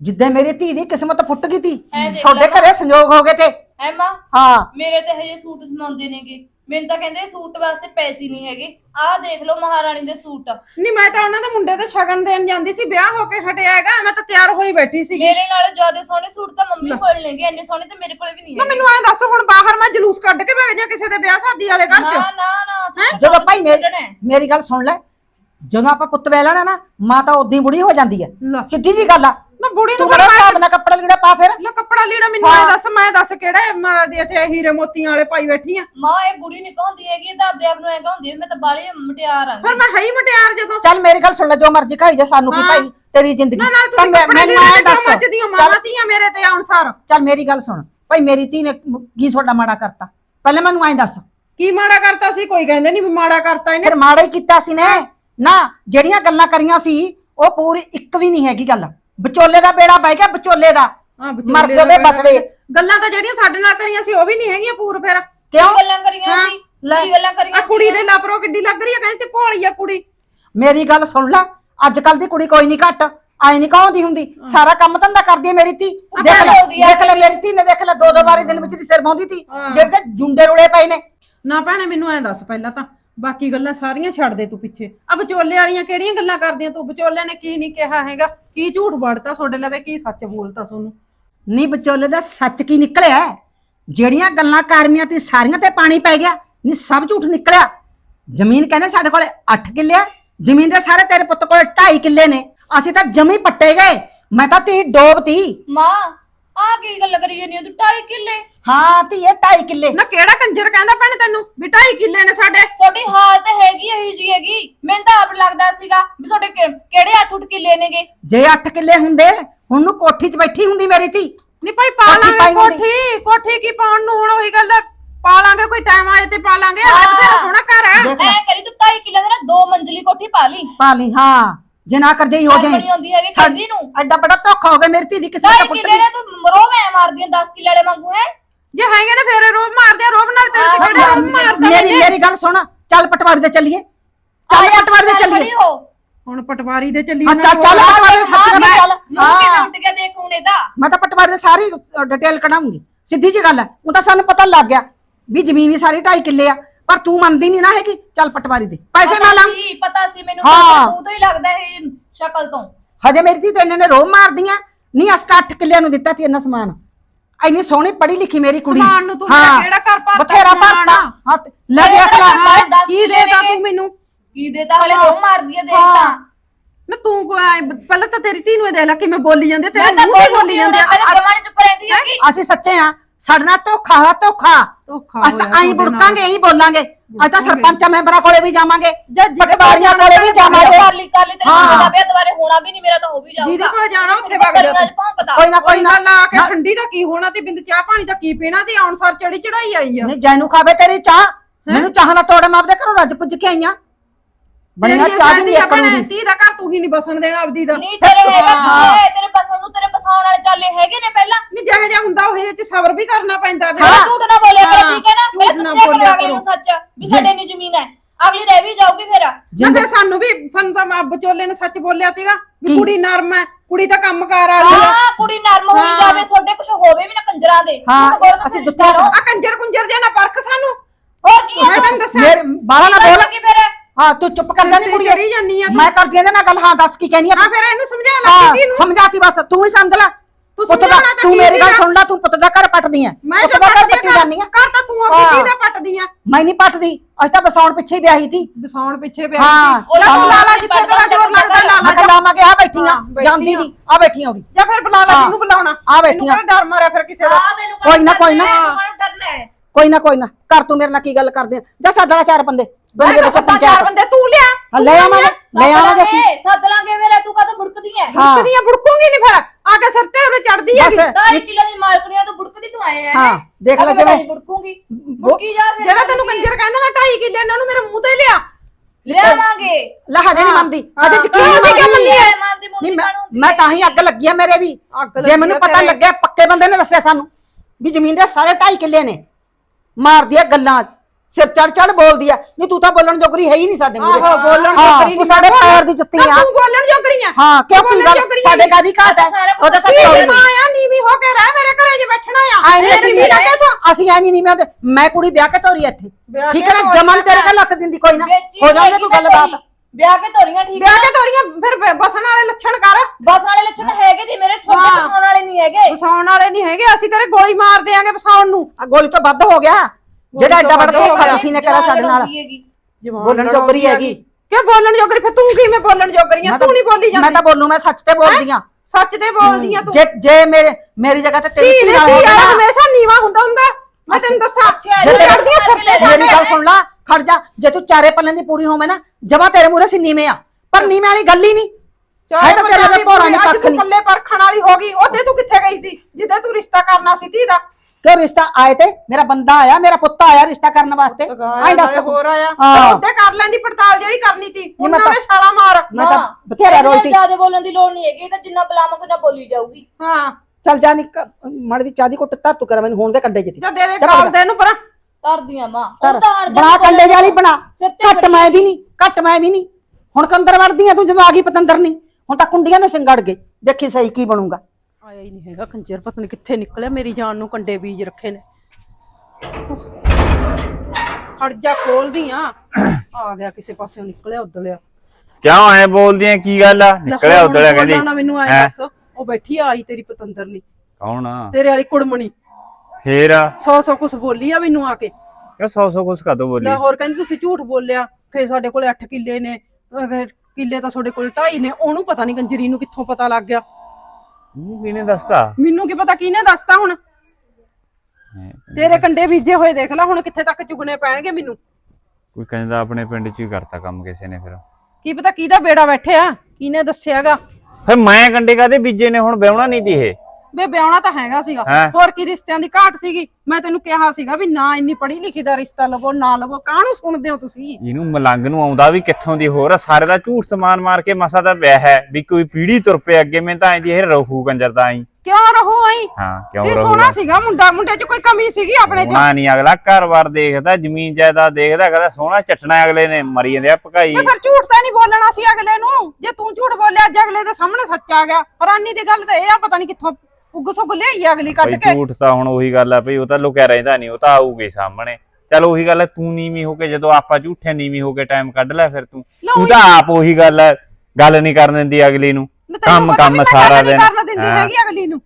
D: ਜਿੱਦਾਂ ਮੇਰੀ ਧੀ ਦੀ ਕਿਸਮਤ ਫੁੱਟ ਗਈ ਤੀ।
B: ਐ ਦੇਖ
D: ਘਰੇ ਸੰਜੋਗ ਹੋ ਗਏ ਤੇ।
B: ਐ ਮਾਂ
D: ਹਾਂ।
B: ਮੇਰੇ ਤੇ ਹਜੇ ਸੂਟ ਸਮਾਉਂਦੇ ਨੇਗੇ। ਮੈਨੂੰ ਤਾਂ ਕਹਿੰਦੇ ਸੂਟ ਵਾਸਤੇ ਪੈਸੇ ਨਹੀਂ ਹੈਗੇ। ਆਹ ਦੇਖ ਲਓ ਮਹਾਰਾਣੀ ਦੇ ਸੂਟ।
A: ਨਹੀਂ ਮੈਂ ਤਾਂ ਉਹਨਾਂ ਦੇ ਮੁੰਡੇ ਦੇ ਸ਼ਗਨ ਦੇਣ ਜਾਂਦੀ ਸੀ ਵਿਆਹ ਹੋ ਕੇ ਹਟਿਆ ਹੈਗਾ ਮੈਂ ਤਾਂ ਤਿਆਰ ਹੋਈ ਬੈਠੀ ਸੀ
B: ਮੇਰੇ ਨਾਲ ਜ਼ਿਆਦਾ ਸੋਹਣੇ ਸੂਟ ਤਾਂ ਮੰਮੀ ਕੋਲ ਨੇਗੇ ਇੰਨੇ ਸੋਹਣੇ ਤਾਂ ਮੇਰੇ ਕੋਲ ਵੀ ਨਹੀਂ
A: ਨਾ
B: ਹੈਗੇ।
A: ਮੈਨੂੰ ਐਂ ਦੱਸ ਹੁਣ ਬਾਹਰ ਮੈਂ ਜਲੂਸ ਕੱਢ ਕੇ ਵਗ ਜਾ ਕਿਸੇ ਦੇ ਵਿਆਹ ਸ਼ਾਦੀ ਵਾਲੇ ਘਰ
B: ਨਾ
A: ਚ?
B: ਨਾ ਨਾ ਤਾਂ
D: ਜਦੋਂ ਭਾਈ ਮੇਰੀ
B: ਹੈ।
D: ਗੱਲ ਸੁਣ ਲੈ ਜਦੋਂ ਆਪਾਂ ਪੁੱਤ ਵੇ ਲੈਣਾ ਨਾ ਮਾਂ ਤਾਂ ਉਦੋਂ ਹੀ ਬੁੜੀ ਹੋ ਜਾਂਦੀ ਹੈ।
A: ਲੈ।
D: ਸਿੱਧੀ ਜੀ ਗੱਲ ਆ
A: ਨਾ ਬੁੜੀ ਨੂੰ ਮੈਂ-
D: ਹਿਸਾਬ ਨਾਲ ਕੱਪੜਾ ਲੀੜਾ ਪਾ ਫਿਰ?
A: ਲੈ ਕੱਪੜਾ ਲੀੜਾ ਮੈਨੂੰ ਐਂ ਦੱਸ ਮੈਂ ਦੱਸ ਕਿਹੜੇ ਮਾਂ ਦੇ ਇੱਥੇ ਹੀਰੇ ਮੋਤੀਆਂ ਵਾਲੇ ਪਾਈ ਬੈਠੀ ਆ?
B: ਮਾਂ ਇਹ ਬੁੜੀ ਨਹੀਂ ਕਹਉਂਦੀ ਹੈਗੀ ਇਹ ਤਾਂ ਆਪਦੇ ਆਪ ਨੂੰ ਐ ਕਹਉਂਦੀ ਮੈਂ ਤਾਂ ਬਾਲੀ ਮਟਿਆਰ ਆ।
A: ਫਿਰ ਮੈਂ ਹੈ ਹੀ ਮਟਿਆਰ ਜਦੋਂ।
D: ਚੱਲ ਮੇਰੀ ਗੱਲ ਸੁਣ ਲੈ ਜੋ ਮਰਜ਼ੀ ਖਾਈ ਜਾ ਸਾਨੂੰ ਕੀ। ਭਾਈ ਤੇਰੀ ਜ਼ਿੰਦਗੀ।
A: ਨਾ ਨਾ
D: ਤਾਂ
A: ਤੁਸੀਂ
D: ਮੈਂ-
A: ਕੱਪੜੇ
D: ਮੈਨੂੰ
A: ਲੀੜੇ
D: ਐਂ ਦੱਸ।
A: ਮੱਚਦੀਆਂ
D: ਚੱਲ।
A: ਮਾਵਾਂ ਧੀਆਂ ਮੇਰੇ ਤੇ ਆਨਸਾਰ
D: ਚੱਲ ਮੇਰੀ ਗੱਲ ਸੁਣ। ਭਾਈ ਮੇਰੀ ਧੀ ਨੇ ਕੀ ਤੁਹਾਡਾ ਮਾੜਾ ਕਰਤਾ? ਪਹਿਲੇ ਮੈਨੂੰ ਐਂ ਦੱਸ।
A: ਕੀ ਮਾੜਾ ਕਰਤਾ ਸੀ? ਕੋਈ ਕਹਿੰਦੇ ਨਹੀਂ ਵੀ ਮਾੜਾ ਕਰਤਾ ਇਹਨੇ।
D: ਫਿਰ ਮਾੜਾ ਹੀ ਕੀਤਾ ਸੀ ਨੇ। ਨਾ ਜਿਹੜੀਆਂ ਗੱਲਾਂ ਕਰੀਆਂ ਸੀ ਉਹ ਪੂਰੀ ਇੱਕ ਵੀ ਨਹੀਂ ਹੈਗੀ ਗੱਲ। ਵਿਚੋਲੇ ਦਾ ਬੇੜਾ ਬਹਿ ਗਿਆ ਵਿਚੋਲੇ ਦਾ।
A: ਹਾਂ ਵਿਚੋਲੇ ਦਾ ਬੇੜਾ
D: ਬਟੜੇ
A: ਗੱਲਾਂ ਤਾਂ ਜਿਹੜੀਆਂ ਸਾਡੇ ਨਾਲ ਕਰੀਆਂ ਸੀ ਉਹ ਵੀ ਨਹੀਂ ਹੈਗੀਆਂ ਪੂਰ ਫਿਰ।
B: ਕੀ
D: ਕਿਉਂ
B: ਗੱਲਾਂ ਕਰੀਆਂ
A: ਹਾਂ,
B: ਸੀ?
D: ਲੈ।
B: ਕੀ ਗੱਲਾਂ
A: ਆ
B: ਕਰੀਆਂ
A: ਕੁੜੀ
B: ਸੀ
A: ਦੇ ਲਾਪਰੋ ਕਿੱਡੀ ਲੱਗ ਰਹੀ ਆ ਕਹਿੰਦੀ ਤੇ ਭੋਲੀ ਆ ਕੁੜੀ।
D: ਮੇਰੀ ਗੱਲ ਸੁਣ ਲੈ ਅੱਜ ਕੱਲ ਦੀ ਕੁੜੀ ਕੋਈ ਨਹੀਂ ਘੱਟ ਆਈ ਨਹੀਂ ਕਹਾਉਂਦੀ ਹੁੰਦੀ ਸਾਰਾ ਕੰਮ ਧੰਦਾ ਕਰਦੀ ਹੈ ਮੇਰੀ ਧੀ। ਦੇਖ ਲੈ
B: ਆ
D: ਦੇਖ ਲੈ ਮੇਰੀ ਧੀ ਨੇ ਦੇਖ ਲੈ ਦੋ ਦੋ ਵਾਰੀ ਦਿਨ ਵਿੱਚ ਦੀ ਸਿਰ ਪਾਉਂਦੀ ਧੀ
A: ਹਾਂ।
D: ਜਿਹੜੇ ਤੇ ਜੁੰਡੇ ਰੁਲੇ ਪਏ ਨੇ।
A: ਨਾ ਭੈਣੇ ਮੈਨੂੰ ਐਂ ਦੱਸ ਪਹਿਲਾਂ ਤਾਂ ਬਾਕੀ ਗੱਲਾਂ ਸਾਰੀਆਂ ਛੱਡ ਦੇ ਤੂੰ ਪਿੱਛੇ। ਆ ਵਿਚੋਲੇ ਵਾਲੀਆਂ ਕਿਹੜੀਆਂ ਗੱਲਾਂ ਕਰਦੀਆਂ ਤੂੰ? ਵਿਚੋਲੇ ਨੇ ਕੀ ਨਹੀਂ ਕਿਹਾ ਹੈਗਾ? ਕੀ ਝੂਠ ਵੜਤਾ ਤੁਹਾਡੇ ਲਵੇ ਕੀ ਸੱਚ ਬੋਲਤਾ ਤੁਹਾਨੂੰ?
D: ਨੀ ਵਿਚੋਲੇ ਦਾ ਸੱਚ ਕੀ ਨਿਕਲਿਆ? ਜਿਹੜੀਆਂ ਗੱਲਾਂ ਕਰਮੀਆਂ ਤੇ ਸਾਰੀਆਂ ਤੇ ਪਾਣੀ ਪੈ ਗਿਆ। ਨੀ ਸਭ ਝੂਠ ਨਿਕਲਿਆ। ਜ਼ਮੀਨ ਕਹਿੰਦੇ ਸਾਡੇ ਕੋਲੇ 8 ਕਿੱਲੇ ਆ। ਜ਼ਮੀਨ ਦੇ ਸਾਰੇ ਤੇਰੇ ਪੁੱਤ ਕੋਲੇ 2.5 ਕਿੱਲੇ ਨੇ। ਅਸੀਂ ਤਾਂ ਜਮੀ ਪੱਟੇ ਗਏ। ਮੈਂ ਤਾਂ ਤੀ ਡੋਬਤੀ
B: ਮਾਂ ਆ ਕੀ ਗੱਲ ਕਰੀ ਜਾਂਦੀ ਤੂੰ ਢਾਈ ਕਿੱਲੇ।
D: ਹਾਂ ਧੀਏ 2.5 ਕਿੱਲੇ।
A: ਨਾ ਕਿਹੜਾ ਕੰਜਰ ਕਹਿੰਦਾ ਭੈਣੇ ਤੈਨੂੰ? ਵੀ ਢਾਈ ਕਿੱਲੇ ਨੇ ਸਾਡੇ।
B: ਤੁਹਾਡੀ ਹਾਲਤ ਹੈਗੀ ਇਹੀ ਜੀ ਹੈਗੀ। ਮੈਨੂੰ ਤਾਂ ਆਪ ਲੱਗਦਾ ਸੀਗਾ ਵੀ ਤੁਹਾਡੇ ਕਿ- ਕਿਹੜੇ 8-8 ਕਿੱਲੇ ਨੇਗੇ?
D: ਜੇ 8 ਕਿੱਲੇ ਹੁੰਦੇ ਹੁਣ ਨੂੰ ਕੋਠੀ 'ਚ ਬੈਠੀ ਹੁੰਦੀ ਮੇਰੀ ਧੀ।
A: ਨਹੀਂ ਭਾਈ ਪਾ
D: ਕੋਠੀ
A: ਲਾਂਗੇ
D: ਪਾਈ ਹੁੰਦੀ।
A: ਕੋਠੀ। ਕੋਠੀ ਕੀ ਪਾਉਣ ਨੂੰ ਹੁਣ ਉਹੀ ਗੱਲ ਹੈ, ਪਾ ਲਾਂਗੇ ਕੋਈ ਟਾਈਮ ਆਏ ਤੇ ਪਾ ਲਾਂਗੇ।
B: ਹਾਂ।
A: ਅੱਜ ਤੇਰਾ ਸੋਹਣਾ ਘਰ ਹੈ।
D: ਦੇਖ
B: ਐ
D: ਲੈ
B: ਕਰੀ ਤੂੰ ਢਾਈ ਕਿੱਲੇ ਦਾ ਨਾ ਦੋ ਮੰਜ਼ਲੀ ਕੋਠੀ ਪਾ ਲਈ।
D: ਪਾ ਲਈ ਹਾਂ। ਜੇ ਨਾ ਕਰਜਈ ਹੋ ਜਾਏ।
B: ਬਣੀ ਹੁੰਦੀ ਹੈਗੀ
D: ਸਾਡ-
B: ਕਹਿੰਦੀ ਨੂੰ।
D: ਐਡਾ ਬੜਾ ਧੋਖਾ ਹੋ ਗਿਆ ਮੇਰੀ ਧੀ ਦੀ ਕਿਸੇ ਦਾ ਪੁੱਤ
B: ਕਿੱਲੇ
D: ਦੀ
B: ਨੇ ਤੂੰ ਮਰੋ ਮੈਂ ਮਾਰਦੀ 10 ਕਿੱਲੇ ਵਾਲੇ ਵਾਂਗੂ ਹੈ?
A: ਜੇ ਹੈਗੇ ਨੇ ਫੇਰ ਰੋਬ ਮਾਰਦੇ ਆ, ਰੋਬ ਨਾਲ ਤੇਰੇ ਤੇ ਕਿਹੜਾ ਰੋਬ ਮਾਰਦਾ
D: ਮੇਰੀ ਮੇਰੀ ਗੱਲ ਸੁਣ ਚੱਲ ਪਟਵਾਰੀ ਦੇ ਚੱਲੀਏ। ਚੱਲ ਪਟਵਾਰੀ ਦੇ ਚੱਲੀਏ।
B: ਹੋ।
A: ਹੁਣ ਪਟਵਾਰੀ ਦੇ ਚੱਲੀ
D: ਹਾਂ ਚੱਲ ਚੱਲ ਪਟਵਾਰੀ ਦੇ ਸੱਚ ਗੱਲ ਚੱਲ
B: ਮੂੰਹ ਕਿਵੇਂ
D: ਹਾਂ।
B: ਦੇਖ ਹੁਣ ਇਹਦਾ?
D: ਮੈਂ ਤਾਂ ਪਟਵਾਰੀ ਦੇ ਸਾਰੀ ਡਿਟੇਲ ਕਢਾਉਂਗੀ। ਸਿੱਧੀ ਜੀ ਗੱਲ ਹੈ। ਉਹ ਤਾਂ ਸਾਨੂੰ ਪਤਾ ਲੱਗ ਗਿਆ ਵੀ ਜ਼ਮੀਨ ਹੀ ਸਾਰੀ 2.5 ਕਿੱਲੇ ਆ। ਪਰ ਤੂੰ ਮੰਨਦੀ ਨਹੀਂ ਨਾ ਹੈਗੀ। ਚੱਲ ਪਟਵਾਰੀ ਦੇ। ਪੈਸੇ
B: ਪਤਾ
D: ਨਾ ਲਾਂ।
B: ਸੀ ਪਤਾ ਸੀ ਮੈਨੂੰ
D: ਹਾਂ।
B: ਤੋਂ ਹੀ ਲੱਗਦਾ ਇਹ ਸ਼ਕਲ ਤੋਂ।
D: ਹਜੇ ਮੇਰੀ ਧੀ ਤੇ ਇਹਨਾਂ ਨੇ ਰੋਹ ਮਾਰਦੀਆਂ। ਨਹੀਂ ਅਸ ਤਾਂ 8 ਕਿੱਲਿਆਂ ਨੂੰ ਦਿੱਤਾ ਤੀ ਇੰਨਾ ਸਮਾਨ। ਇੰਨੀ ਸੋਹਣੀ ਪੜ੍ਹੀ ਲਿਖੀ ਮੇਰੀ ਕੁੜੀ।
A: ਸਮਾਨ ਨੂੰ ਤੂੰ ਮੇਰਾ ਕਿਹੜਾ ਘਰ ਭਰਤਾ
D: ਬਥੇਰਾ
A: ਸਮਾਨ?
D: ਭਰਤਾ। ਹਾਂ ਤੇ ਲੈ ਦੇਖ ਲੈ
B: ਹਾਂ, ਦਸ
A: ਕੀ
B: ਕਿੱਲੇ ਨੇਗੇ।
A: ਤੂੰ ਮੈਨੂੰ?
B: ਕੀ ਦੇਤਾ? ਹਲੇ
D: ਹਾਂ।
B: ਰੋ ਮਾਰਦੀ ਹੈ ਦੇਖ
D: ਹਾਂ।
B: ਤਾਂ
A: ਮੈਂ ਤੂੰ ਕੋ ਆਏ ਪਹਿਲਾਂ ਤਾਂ ਤੇਰੀ ਧੀ ਨੂੰ ਇਹ ਦੇਖ ਲੈ ਕਿਵੇਂ ਬੋਲੀ ਜਾਂਦੇ ਤੇਰੇ
B: ਮੈਂ ਤਾਂ
A: ਮੂੰਹ ਤੇ ਬੋਲੀ ਜਾਂਦੇ
B: ਹੁਣ ਮੈਂ ਜਮਾਨੇ ਚੁੱਪ ਰਹਿੰਦੀ ਆ ਕਿ?
D: ਅਸੀਂ ਸੱਚੇ ਆ। ਸਾਡੇ ਨਾਲ ਧੋਖਾ ਹੋਇਆ ਧੋਖਾ।
A: ਧੋਖਾ
D: ਅਸੀਂ ਤਾਂ
A: ਹੋਇਆ ਤੁਹਾਡੇ ਨਾਲ।
D: ਬੁੜਕਾਂਗੇ ਐਂ ਬੋਲਾਂਗੇ। ਅੱਜ ਤਾਂ ਸਰਪੰਚਾਂ ਮੈਂਬਰਾਂ ਕੋਲੇ ਵੀ ਜਾਵਾਂਗੇ। ਪਟਵਾਰੀਆਂ
A: ਕੋਲ
D: ਵੀ ਜਾਵਾਂਗੇ
B: ਕਰ ਲਈ ਕਰ ਲਈ ਤੇਰੇ
D: ਹਾਂ।
B: ਮੁੰਡੇ ਦਾ ਵਿਆਹ ਦੁਬਾਰੇ ਹੋਣਾ ਵੀ ਨਹੀਂ ਮੇਰਾ ਤਾਂ ਹੋ ਵੀ ਜਾਊਗਾ।
A: ਜਿਹਦੇ ਕੋਲ ਜਾਣਾ ਉੱਥੇ ਵਗ ਜਾ ਤੂੰ।
B: ਭੌਂਕਦਾ।
D: ਕੋਈ ਨਾ ਕੋਈ
A: ਕੋਈ
D: ਨਾ।
A: ਆ ਕੇ ਠੰਡੀ ਦਾ ਕੀ ਹੋਣਾ ਤੇ ਬਿੰਦ ਚਾਹ ਪਾਣੀ ਦਾ ਕੀ ਪੀਣਾ ਤੇ ਆਉਣ ਸਾਰ ਚੜੀ ਚੜਾਈ ਆਈ ਆ।
D: ਨਹੀਂ ਜੈਨੂੰ ਖਾਵੇ ਤੇਰੀ ਚਾਹ। ਮੈਨੂੰ ਚਾਹ ਨਾ ਤੋੜੇ ਮੈਂ ਆਪਦੇ ਘਰੋਂ ਰੱਜ ਪੁੱਜ ਕੇ ਆਈਆਂ ਬਣਿਆ ਚਾਹ ਦੀ
A: ਆਪਣੇ
D: ਦੀ
A: ਧੀ ਦਾ ਘਰ ਤੂੰ ਹੀ ਨਹੀਂ ਬਸਣ ਦੇਣਾ ਆਪਦੀ ਦਾ।
B: ਨਹੀਂ ਤੇਰੇ ਹੈਗਾ। ਕੀ ਹੈ ਤੇਰੇ ਬਸਣ ਨੂੰ ਤੇਰੇ ਬਸਾਉਣ ਵਾਲੇ ਚਾਲੇ ਹੈਗੇ ਨੇ ਪਹਿਲਾਂ।
A: ਨਹੀਂ ਜਿਹੇ ਜਿਹਾ ਹੁੰਦਾ ਉਹ ਇਹਦੇ ਚ ਸਬਰ ਵੀ ਕਰਨਾ ਪੈਂਦਾ ਫਿਰ।
B: ਹਾਂ ਝੂਠ ਨਾ ਬੋਲਿਆ ਕਰ
A: ਹਾਂ,
B: ਠੀਕ ਹੈ ਨਾ?
A: ਝੂਠ ਨਾ
B: ਤੁਸੀਂ
A: ਬੋਲਿਆ
B: ਕਰੋ ਅਗਲੇ ਨੂੰ
A: ਕਰੋ।
B: ਸੱਚ ਵੀ ਸਾਡੇ ਨਹੀਂ ਜ਼ਮੀਨ ਹੈ। ਅਗਲੀ ਰਹਿ ਵੀ ਜਾਊਗੀ ਫਿਰ।
A: ਨਾ
D: ਜਿੰਦ
A: ਫਿਰ ਸਾਨੂੰ ਵੀ ਸਾਨੂੰ ਤਾਂ ਮਾਂ ਵਿਚੋਲੇ ਨੇ ਸੱਚ ਬੋਲਿਆ ਸੀਗਾ ਵੀ
D: ਕੀ?
A: ਕੁੜੀ ਨਰਮ ਹੈ ਕੁੜੀ ਤਾਂ ਕੰਮਕਾਰ ਵਾਲੀ ਆ
B: ਹਾਂ। ਕੁੜੀ ਨਰਮ ਹੋਈ
A: ਹਾਂ।
B: ਜਾਵੇ ਤੁਹਾਡੇ ਕੁਝ ਹੋਵੇ ਵੀ ਨਾ ਕੰਜਰਾਂ ਦੇ।
D: ਹਾਂ,
B: ਝੂਠ
D: ਅਸੀਂ
B: ਫਿਰ।
A: ਆ ਕੰਜਰ ਕੁੰਜਰ ਜਿਹਾ ਨਾ ਪਰਖ ਸਾਨੂੰ।
B: ਹੋਰ ਕੀ
A: ਮੈਂ
B: ਹੈ
A: ਤੈਨੂੰ ਦੱਸਾਂ
D: ਮੇਰੇ ਬਾਲਾ ਨਾ ਬੋਲ।
B: ਕੀ ਫਿਰ?
D: ਹਾਂ ਤੂੰ ਚੁੱਪ ਕਰ ਜਾਨੀ
A: ਤੇ
D: ਕੁੜੀਏ
A: ਚੜੀ ਜਾਂਦੀ ਆ ਤੂੰ।
D: ਮੈਂ ਕਰਦੀ ਇਹਦੇ ਨਾਲ ਗੱਲ ਹਾਂ ਦੱਸ ਕੀ ਕਹਿਨੀ ਆ
A: ਹਾਂ ਫਿਰ ਇਹਨੂੰ ਸਮਝਾ
D: ਹਾਂ
A: ਲੱਗੀ ਨੂੰ
D: ਸਮਝਾਤੀ ਬਸ ਤੂੰ ਹੀ ਸਮਝ ਲੈ
A: ਤੂੰ
D: ਪੁੱਤ ਦਾ
A: ਸਮਝਾਉਣਾ ਤਾਂ
D: ਤੂੰ
A: ਕੀ
D: ਮੇਰੀ ਗੱਲ
A: ਸੀਗਾ?
D: ਸੁਣ ਲੈ ਤੂੰ ਪੁੱਤ ਦਾ ਘਰ ਪੱਟਦੀ ਐ
A: ਮੈਂ
D: ਪੁੱਤ
A: ਜੋ
D: ਦਾ ਘਰ
A: ਪੱਟਦੀ
D: ਪੱਟੀ
A: ਆ
D: ਜਾਨੀ ਆ
A: ਘਰ ਤਾਂ ਤੂੰ ਆਪਣੀ
D: ਹਾਂ।
A: ਧੀ ਦਾ ਪੱਟਦੀ ਆ
D: ਮੈਂ ਨਹੀਂ ਪੱਟਦੀ ਅੱਜ ਤਾਂ ਬਸਾਉਣ ਪਿੱਛੇ ਹੀ ਵਿਆਹੀ ਤੀ
A: ਬਸਾਉਣ ਪਿੱਛੇ
D: ਹਾਂ।
A: ਪਿਆ
B: ਉਹ
A: ਜਾਂ
B: ਤਾਂ
A: ਬੁਲਾ ਲਾ
B: ਲਾਲਾ
A: ਜਿੱਥੇ ਤੇਰਾ ਜੋਰ ਲੱਗਦਾ ਲਾ
D: ਮੈਂ
A: ਲਾ
D: ਕਿਹਾ ਲਾਵਾਂਗੇ ਆ ਬੈਠੀਆਂ
A: ਹਾਂ।
D: ਜਾਂਦੀ ਨਹੀਂ ਆ ਬੈਠੀਆਂ ਵੀ
A: ਜਾਂ ਫਿਰ ਬੁਲਾ ਲਾ
D: ਹਾਂ।
A: ਜਿਹਨੂੰ ਬੁਲਾਉਣਾ
D: ਆ ਬੈਠੀਆਂ।
A: ਇਹਨੂੰ ਕਿਹੜਾ ਡਰ ਮਾਰਿਆ ਫਿਰ ਕਿਸੇ ਦਾ
B: ਆ ਤੈਨੂੰ
D: ਕੋਈ ਨਾ, ਕੋਈ ਨਾ।
B: ਡਰਨਾ ਹੈ
D: ਕੋਈ ਨਾ ਕੋਈ ਨਾ। ਕਰ ਤੂੰ ਮੇਰੇ ਨਾਲ ਕੀ ਗੱਲ ਕਰਦੇ ਆ? ਜਾ ਚਾਰ ਬੰਦੇ। ਬੰਦੇ ਬਸ
A: ਸੱਤਾਂ ਚਾਰ ਬੰਦੇ ਤੂੰ ਲਿਆ।
D: ਹਾਂ, ਲੈ ਆਵਾਂਗੇ ਲੈ ਆਵਾਂਗੇ ਅਸੀਂ।
B: ਸੱਦ ਲਾਂਗੇ। ਮੇਰਾ ਤੂੰ ਕਦੋਂ ਬੁੜਕਦੀ ਹੈ
D: ਹਾਂ।
A: ਕਿਦੀਆਂ ਬੁੜਕੂਗੀ ਨਹੀਂ ਫਿਰ? ਆ ਕੇ ਸਿਰ ਤੇ ਉਹਨੇ ਚੜਦੀ
D: ਬਸ।
B: ਦਾਈ ਕਿਲੋ ਦੀ ਮਾਲਕਣੀਆਂ ਤੋਂ ਬੁੜਕਦੀ ਤੂੰ ਆਇਆ ਹੈ
D: ਹਾਂ, ਦੇਖ ਲੈ ਜਿਵੇਂ-
B: ਬੁੜਕੂਗੀ? ਬੁੜਕੀ ਜਾ ਫਿਰ
A: ਜਿਹੜਾ ਤੈਨੂੰ ਕੰਜਰ ਕਹਿੰਦਾ ਨਾ ਢਾਈ ਕਿੱਲੇ ਇਹਨਾਂ ਨੂੰ ਮੇਰੇ ਮੂੰਹ ਤੇ ਲਿਆ।
B: ਲਿਆਵਾਂਗੇ
D: ਲੈ ਹਜੇ ਨਹੀਂ ਮੰਨਦੀ। ਹਜੇ ਯਕੀਨ ਨਹੀਂ
B: ਦੀ
D: ਨਹੀਂ ਮੈਂ ਤਾਂ ਹੀ ਅੱਗ ਲੱਗੀ ਆ ਮੇਰੇ ਵੀ।
A: ਅੱਗ
D: ਜੇ ਮੈਨੂੰ ਪਤਾ। ਲੱਗਿਆ ਪੱਕੇ ਬੰਦੇ ਨੇ ਦੱਸਿਆ ਸਾਨੂੰ ਵੀ ਜ਼ਮੀਨ ਦੇ ਸਾਰੇ ਢਾਈ ਕਿੱਲੇ ਨੇ। ਮਾਰਦੀ ਆ ਗੱਲਾਂ ਸਿਰ ਚੜ ਚੜ ਬੋਲਦੀ ਆ। ਨਹੀਂ ਤੂੰ ਤਾਂ ਬੋਲਣ ਜੋਗਰੀ ਹੈ ਹੀ ਨਹੀਂ ਸਾਡੇ ਮੂਹਰੇ।
A: ਆਹੋ ਬੋਲਣ ਜੋਗਰੀ
D: ਤੂੰ ਸਾਡੇ ਪੈਰ ਦੀ ਜੁੱਤੀ ਆ।
A: ਤੂੰ ਬੋਲਣ ਜੋਗਰੀ ਆ।
D: ਹਾਂ ਕਿਉਂ ਕੀ ਗੱਲ? ਸਾਡੇ
A: ਨਹੀਂ।
D: ਕਾਦੀ ਘਾਟ ਹੈ। ਉਹਦਾ ਤਾਂ
A: ਮਾਂ
D: ਨਹੀਂ
A: ਆ ਨੀਵੀਂ ਹੋ ਕੇ ਰਹਿ ਮੇਰੇ ਘਰੇ ਜੇ ਬੈਠਣਾ ਆ।
D: ਆਏ ਨਹੀਂ ਅਸੀਂ
A: ਮੇਰੀ ਵੀਰਾ ਕਹਿ
D: ਅਸੀਂ ਐ ਨਹੀਂ ਨਹੀਂ ਮੈਂ ਕੁੜੀ ਵਿਆਹ ਕੇ ਤੋਰੀ ਇੱਥੇ। ਠੀਕ ਹੈ ਨਾ? ਜਮਨ ਤੇਰੇ। ਘਰ ਲੱਤ ਦਿੰਦੀ ਕੋਈ ਨਾ। ਹੋ
B: ਹੋਏਗੀ
D: ਤੂੰ ਗੱਲਬਾਤ।
B: ਵਿਆਹ ਕੇ ਤੋਰੀਆਂ ਠੀਕ
A: ਵਿਆਹ ਕੇ ਤੋਰੀਆਂ ਫਿਰ ਬ- ਬਸਣ ਵਾਲੇ ਲੱਛਣ ਕਰ।
B: ਬਸ ਵਾਲੇ ਲੱਛਣ ਹੈਗੇ ਜੀ ਮੇਰੇ ਛੋਟੇ
A: ਹਾਂ।
B: ਬਸਾਉਣ ਵਾਲੇ ਨਹੀਂ ਹੈਗੇ।
A: ਬਸਾਉਣ ਵਾਲੇ ਨਹੀਂ ਹੈਗੇ ਅਸੀਂ ਤੇਰੇ ਗੋਲੀ ਮਾਰ ਦੇਾਂਗੇ ਬਸਾਉਣ ਨੂੰ।
D: ਆ ਗੋਲੀ ਤੋਂ ਵੱਧ ਹੋ ਗਿਆ। ਜਿਹੜਾ ਐਡਾ ਵੱਡਾ ਧੋਖਾ। ਤੁਸੀਂ ਨੇ ਕਰਿਆ ਸਾਡੇ ਨਾਲ। ਬੋਲਣ ਜੋਗਰੀ ਹੈਗੀ।
A: ਕਿ ਬੋਲਣ ਜੋਗਰੀ? ਫਿਰ ਤੂੰ ਕਿਵੇਂ ਬੋਲਣ ਜੋਗਰੀ ਆ?
D: ਮੈਂ
A: ਤੂੰ ਨਹੀਂ ਬੋਲੀ
D: ਮੈਂ
A: ਜਾਂਦੀ
D: ਤਾਂ ਬੋਲੂ ਮੈਂ ਸੱਚ ਤੇ ਬੋਲਦੀ ਆ।
A: ਸੱਚ ਤੇ ਬੋਲਦੀ ਆ ਤੂੰ।
D: ਜੇ ਜੇ ਮੇਰੇ ਮੇਰੀ ਜਗ੍ਹਾ ਤੇ ਤੇਰੀ
A: ਧੀ
D: ਨਾਲ
A: ਧੀ ਵਾਲਾ ਹਮੇਸ਼ਾ ਨੀਵਾ ਹੁੰਦਾ ਹੁੰਦਾ। ਮੈਂ ਤੈਨੂੰ ਦੱਸਾਂ
B: ਅੱਛਾ,
D: ਜੇ
A: ਜੇ
D: ਤੇਰੀ- ਮੇਰੀ ਗੱਲ। ਸੁਣ ਲਾ। ਖੜ ਜਾ ਜੇ ਤੂੰ ਚਾਰੇ ਪੱਲਿਆਂ ਦੀ ਪੂਰੀ ਹੋਵੇਂ ਨਾ ਜਮਾ ਤੇਰੇ ਮੂਰੇ ਸੀ ਨੀਵੇਂ ਆ। ਪਰ ਨੀਵੇਂ ਵਾਲੀ ਗੱਲ ਹੀ ਨਹੀਂ।
A: ਚਾਰੇ
D: ਹੈ ਤਾਂ ਤੇਰੇ
A: ਦੀ
D: ਭੋਰਾ ਨੀ
A: ਅੱਜ
D: ਕੱਖ
A: ਤੂੰ
D: ਨੀ।
A: ਪੱਲੇ ਪਰਖਣ ਵਾਲੀ ਹੋ ਗਈ ਉਹਦੇ ਤੂੰ ਕਿੱਥੇ ਗਈ ਸੀ ਜਿੱਦੇ ਤੂੰ ਰਿਸ਼ਤਾ ਕਰਨਾ ਸੀ ਧੀ ਦਾ।
D: ਕਿਉਂ ਰਿਸ਼ਤਾ ਆਏ ਤੇ ਮੇਰਾ ਬੰਦਾ ਆਇਆ ਮੇਰਾ ਪੁੱਤ ਆਇਆ ਰਿਸ਼ਤਾ ਕਰਨ ਵਾਸਤੇ? ਆਈ ਦੱਸ
A: ਹੋਰ ਆਇਆ।
D: ਹਾਂ।
A: ਉਹਦੇ ਕਰ ਲੈਂਦੀ ਪੜਤਾਲ ਜਿਹੜੀ ਕਰਨੀ ਸੀ ਉਹਨਾਂ
D: ਤਾਂ-
A: ਨੇ ਛਾਲਾ ਮਾਰ।
D: ਮੈਂ ਤਾਂ। ਬਥੇਰਾ ਰੋਲਤੀ।
B: ਜ਼ਿਆਦਾ ਬੋਲਣ ਦੀ ਲੋੜ ਨਹੀਂ ਹੈਗੀ ਇਹ ਤਾਂ ਜਿੰਨਾ ਬੁਲਾਵਾਂਗੇ ਨਾ ਬੋਲੀ ਜਾਊਗੀ।
A: ਹਾਂ।
D: ਚੱਲ ਜਾ ਨਿਕ ਮੜ ਦੀ ਚਾਹ ਦੀ ਕੁੱਟ ਧਰ ਤੂੰ ਕਰ ਮੈਨੂੰ ਹੁਣ ਦੇ ਕੰਡੇ ਜਿੱਤੀ
A: ਜਾਂ ਦੇ ਦੇ
D: ਚੱਲ
A: ਕਾਲ ਦੇ ਨੂੰ ਪਰਾਂ।
B: ਕਰਦੀਆਂ ਮਾਂ।
D: ਧਰ।
B: ਉਹ ਤਾਂ ਹਟ ਜਾ
D: ਬਣਾ ਕੰਡੇ ਵਾਲੀ ਬਣਾ।
B: ਸਿਰ ਤੇ
D: ਘੱਟ ਮੈਂ ਵੀ ਨਹੀਂ ਘੱਟ ਮੈਂ ਵੀ ਨਹੀਂ। ਹੁਣ ਕੰਦਰ ਵੜਦੀ ਆ ਤੂੰ ਜਦੋਂ ਆ ਗਈ ਪਤੰਦਰ ਨਹੀਂ। ਹੁਣ ਤਾਂ ਕੁੰਡੀਆਂ ਦੇ ਸਿੰਗੜ ਗਏ। ਦੇਖੀ ਸਹੀ ਕੀ ਬਣੂਗਾ।
A: ਆਇਆ ਹੀ ਨਹੀਂ ਹੈਗਾ ਖੰਜਰ ਪਤਾ ਨਹੀਂ ਕਿੱਥੇ ਨਿਕਲਿਆ। ਮੇਰੀ ਜਾਨ ਨੂੰ ਕੰਡੇ ਬੀਜ ਰੱਖੇ ਨੇ। ਹਟ ਜਾ ਖੋਲਦੀ ਆ ਆ ਗਿਆ ਕਿਸੇ ਪਾਸਿਓਂ ਨਿਕਲਿਆ ਉਦਲਿਆ
E: ਕਿਉਂ ਐ ਬੋਲਦੀਆਂ? ਕੀ ਗੱਲ ਆ? ਨਿਕਲਿਆ ਉਧੜਿਆ ਕਹਿੰਦੀ।
A: ਨਾ ਮੈਨੂੰ? ਦੱਸ। ਉਹ ਬੈਠੀ ਆਈ ਤੇਰੀ ਪਤੰਦਰ ਨਹੀਂ।
E: ਕੌਣ ਆ?
A: ਤੇਰੇ ਵਾਲੀ ਕੁੜਮਣੀ।
E: ਫੇਰ
A: ਸੌ ਸੌ ਕੁਛ ਬੋਲੀ ਆ ਮੈਨੂੰ ਆ ਕੇ।
E: ਕਿਉਂ ਸੌ ਸੌ ਕੁਛ ਕਦੋਂ ਬੋਲੀ?
A: ਲੈ ਹੋਰ ਕਹਿੰਦੀ ਤੁਸੀਂ ਝੂਠ ਬੋਲਿਆ ਕਿ ਸਾਡੇ ਕੋਲੇ 8 ਕਿੱਲੇ ਨੇ ਅਹ ਕਿੱਲੇ ਤਾਂ ਤੁਹਾਡੇ ਕੋਲ 2.5 ਨੇ ਉਹਨੂੰ ਪਤਾ ਨਹੀਂ ਕੰਜਰੀ ਨੂੰ ਕਿੱਥੋਂ ਪਤਾ ਲੱਗ ਗਿਆ।
E: ਤੂੰ ਕਿਹਨੇ ਦੱਸਤਾ?
A: ਮੈਨੂੰ ਕੀ ਪਤਾ ਕਿਹਨੇ ਦੱਸਤਾ ਹੁਣ? ਤੇਰੇ ਕੰਡੇ ਬੀਜੇ ਹੋਏ ਦੇਖ ਲੈ ਹੁਣ ਕਿੱਥੇ ਤੱਕ ਚੁਗਣੇ ਪੈਣਗੇ ਮੈਨੂੰ।
E: ਕੋਈ ਕਹਿੰਦਾ ਆਪਣੇ ਪਿੰਡ 'ਚ ਹੀ ਕਰਤਾ ਕੰਮ ਕਿਸੇ ਨੇ ਫਿਰ।
A: ਕੀ ਪਤਾ ਕਿਹਦਾ ਬੇੜਾ ਬੈਠਿਆ ਕਿਹਨੇ ਦੱਸਿਆਗਾ?
E: ਫਿਰ ਮੈਂ ਕੰਡੇ ਕਾਦੇ ਬੀਜੇ ਨੇ ਹੁਣ ਵਿਆਹਣਾ ਨਹੀਂ ਦੀ ਇਹ।
A: ਵੇ ਵਿਆਹਣਾ ਤਾਂ ਹੈਗਾ ਸੀਗਾ।
E: ਹੈਂ?
A: ਹੋਰ ਕੀ ਰਿਸ਼ਤਿਆਂ ਦੀ ਘਾਟ ਸੀਗੀ? ਮੈਂ ਤੈਨੂੰ ਕਿਹਾ ਸੀਗਾ ਵੀ ਨਾ ਇੰਨੀ ਪੜ੍ਹੀ ਲਿਖੀ ਦਾ ਰਿਸ਼ਤਾ ਲਵੋ ਨਾ ਲਵੋ। ਕਾਹਨੂੰ ਸੁਣਦੇ ਹੋ ਤੁਸੀਂ?
E: ਇਹਨੂੰ ਮਲੰਗ ਨੂੰ ਆਉਂਦਾ ਵੀ ਕਿੱਥੋਂ ਦੀ ਹੋਰ ਆ, ਸਾਰੇ ਦਾ ਝੂਠ ਸਮਾਨ ਮਾਰ ਕੇ ਮਸਾ ਦਾ ਵਿਆਹ ਹੈ ਵੀ ਕੋਈ ਪੀੜੀ ਤੁਰ ਪਏ ਅੱਗੇ ਮੈਂ ਤਾਂ ਇਹਦੀ ਇਹ ਰਹੂ ਕੰਜਰ ਦਾ ਆਈ।
A: ਕਿਉਂ ਰਹੋ ਆਈ?
E: ਹਾਂ ਕਿਉਂ
A: ਇਹ
E: ਰਹੂ
A: ਸੋਹਣਾ ਸੀਗਾ ਮੁੰਡਾ ਮੁੰਡੇ 'ਚ ਕੋਈ ਕਮੀ ਸੀਗੀ ਆਪਣੇ 'ਚ?
E: ਸੋਹਣਾ ਨਹੀਂ ਅਗਲਾ ਘਰ-ਬਾਰ ਦੇਖਦਾ ਜ਼ਮੀਨ ਜਾਇਦਾਦ ਦੇਖਦਾ ਕਹਿੰਦਾ ਸੋਹਣਾ ਚੱਟਣਾ ਅਗਲੇ ਨੇ ਮਰੀ ਜਾਂਦੇ ਆ ਭਕਾਈ।
A: ਤੇ ਫਿਰ ਝੂਠ ਤਾਂ ਨਹੀਂ ਬੋਲਣਾ ਸੀ ਅਗਲੇ ਨੂੰ? ਜੇ ਤੂੰ ਝੂਠ ਬੋਲਿਆ ਅੱਜ ਅਗਲੇ ਦੇ ਸਾਹਮਣੇ ਸੱਚ ਆ ਗਿਆ। ਹੈਰਾਨੀ ਦੀ ਗੱਲ ਤਾਂ ਇਹ ਆ ਪਤਾ ਨਹੀਂ ਕਿੱਥੋਂ ਉੱਗ ਸੁੱਗ ਲਿਆਈ ਆ ਅਗਲੀ ਕੱਢ
E: ਬਈ
A: ਕੇ?
E: ਝੂਠ ਤਾਂ ਹੁਣ ਉਹੀ ਗੱਲ ਆ ਭਈ ਉਹ ਤਾਂ ਲੁਕਿਆ ਰਹਿੰਦਾ ਨਹੀਂ ਉਹ ਤਾਂ ਆਊਗੀ ਸਾਹਮਣੇ। ਚਲ ਉਹੀ ਗੱਲ ਹੈ ਤੂੰ ਨੀਵੀਂ ਹੋ ਕੇ ਜਦੋਂ ਆਪਾਂ ਝੂਠੇ ਨੀਵੀਂ ਹੋ ਕੇ ਟਾਈਮ ਕੱਢ ਲੈ ਫਿਰ ਤੂੰ। ਤੂੰ ਤਾਂ ਆਪ ਉਹੀ ਗੱਲ ਹੈ ਗੱਲ ਨਹੀਂ ਕਰਨ ਦਿੰਦੀ ਅਗਲੀ ਨੂੰ।
A: ਲੈ ਤੈਨੂੰ
E: ਕੰਮ
A: ਪਤਾ ਵੀ
E: ਕੰਮ
A: ਮੈਂ
E: ਸਾਰਾ
A: ਗੱਲ ਨੀ
E: ਦਿਨ।
A: ਕਰਨ ਦਿੰਦੀ
E: ਹਾਂ।
A: ਹੈਗੀ ਅਗਲੀ ਨੂੰ।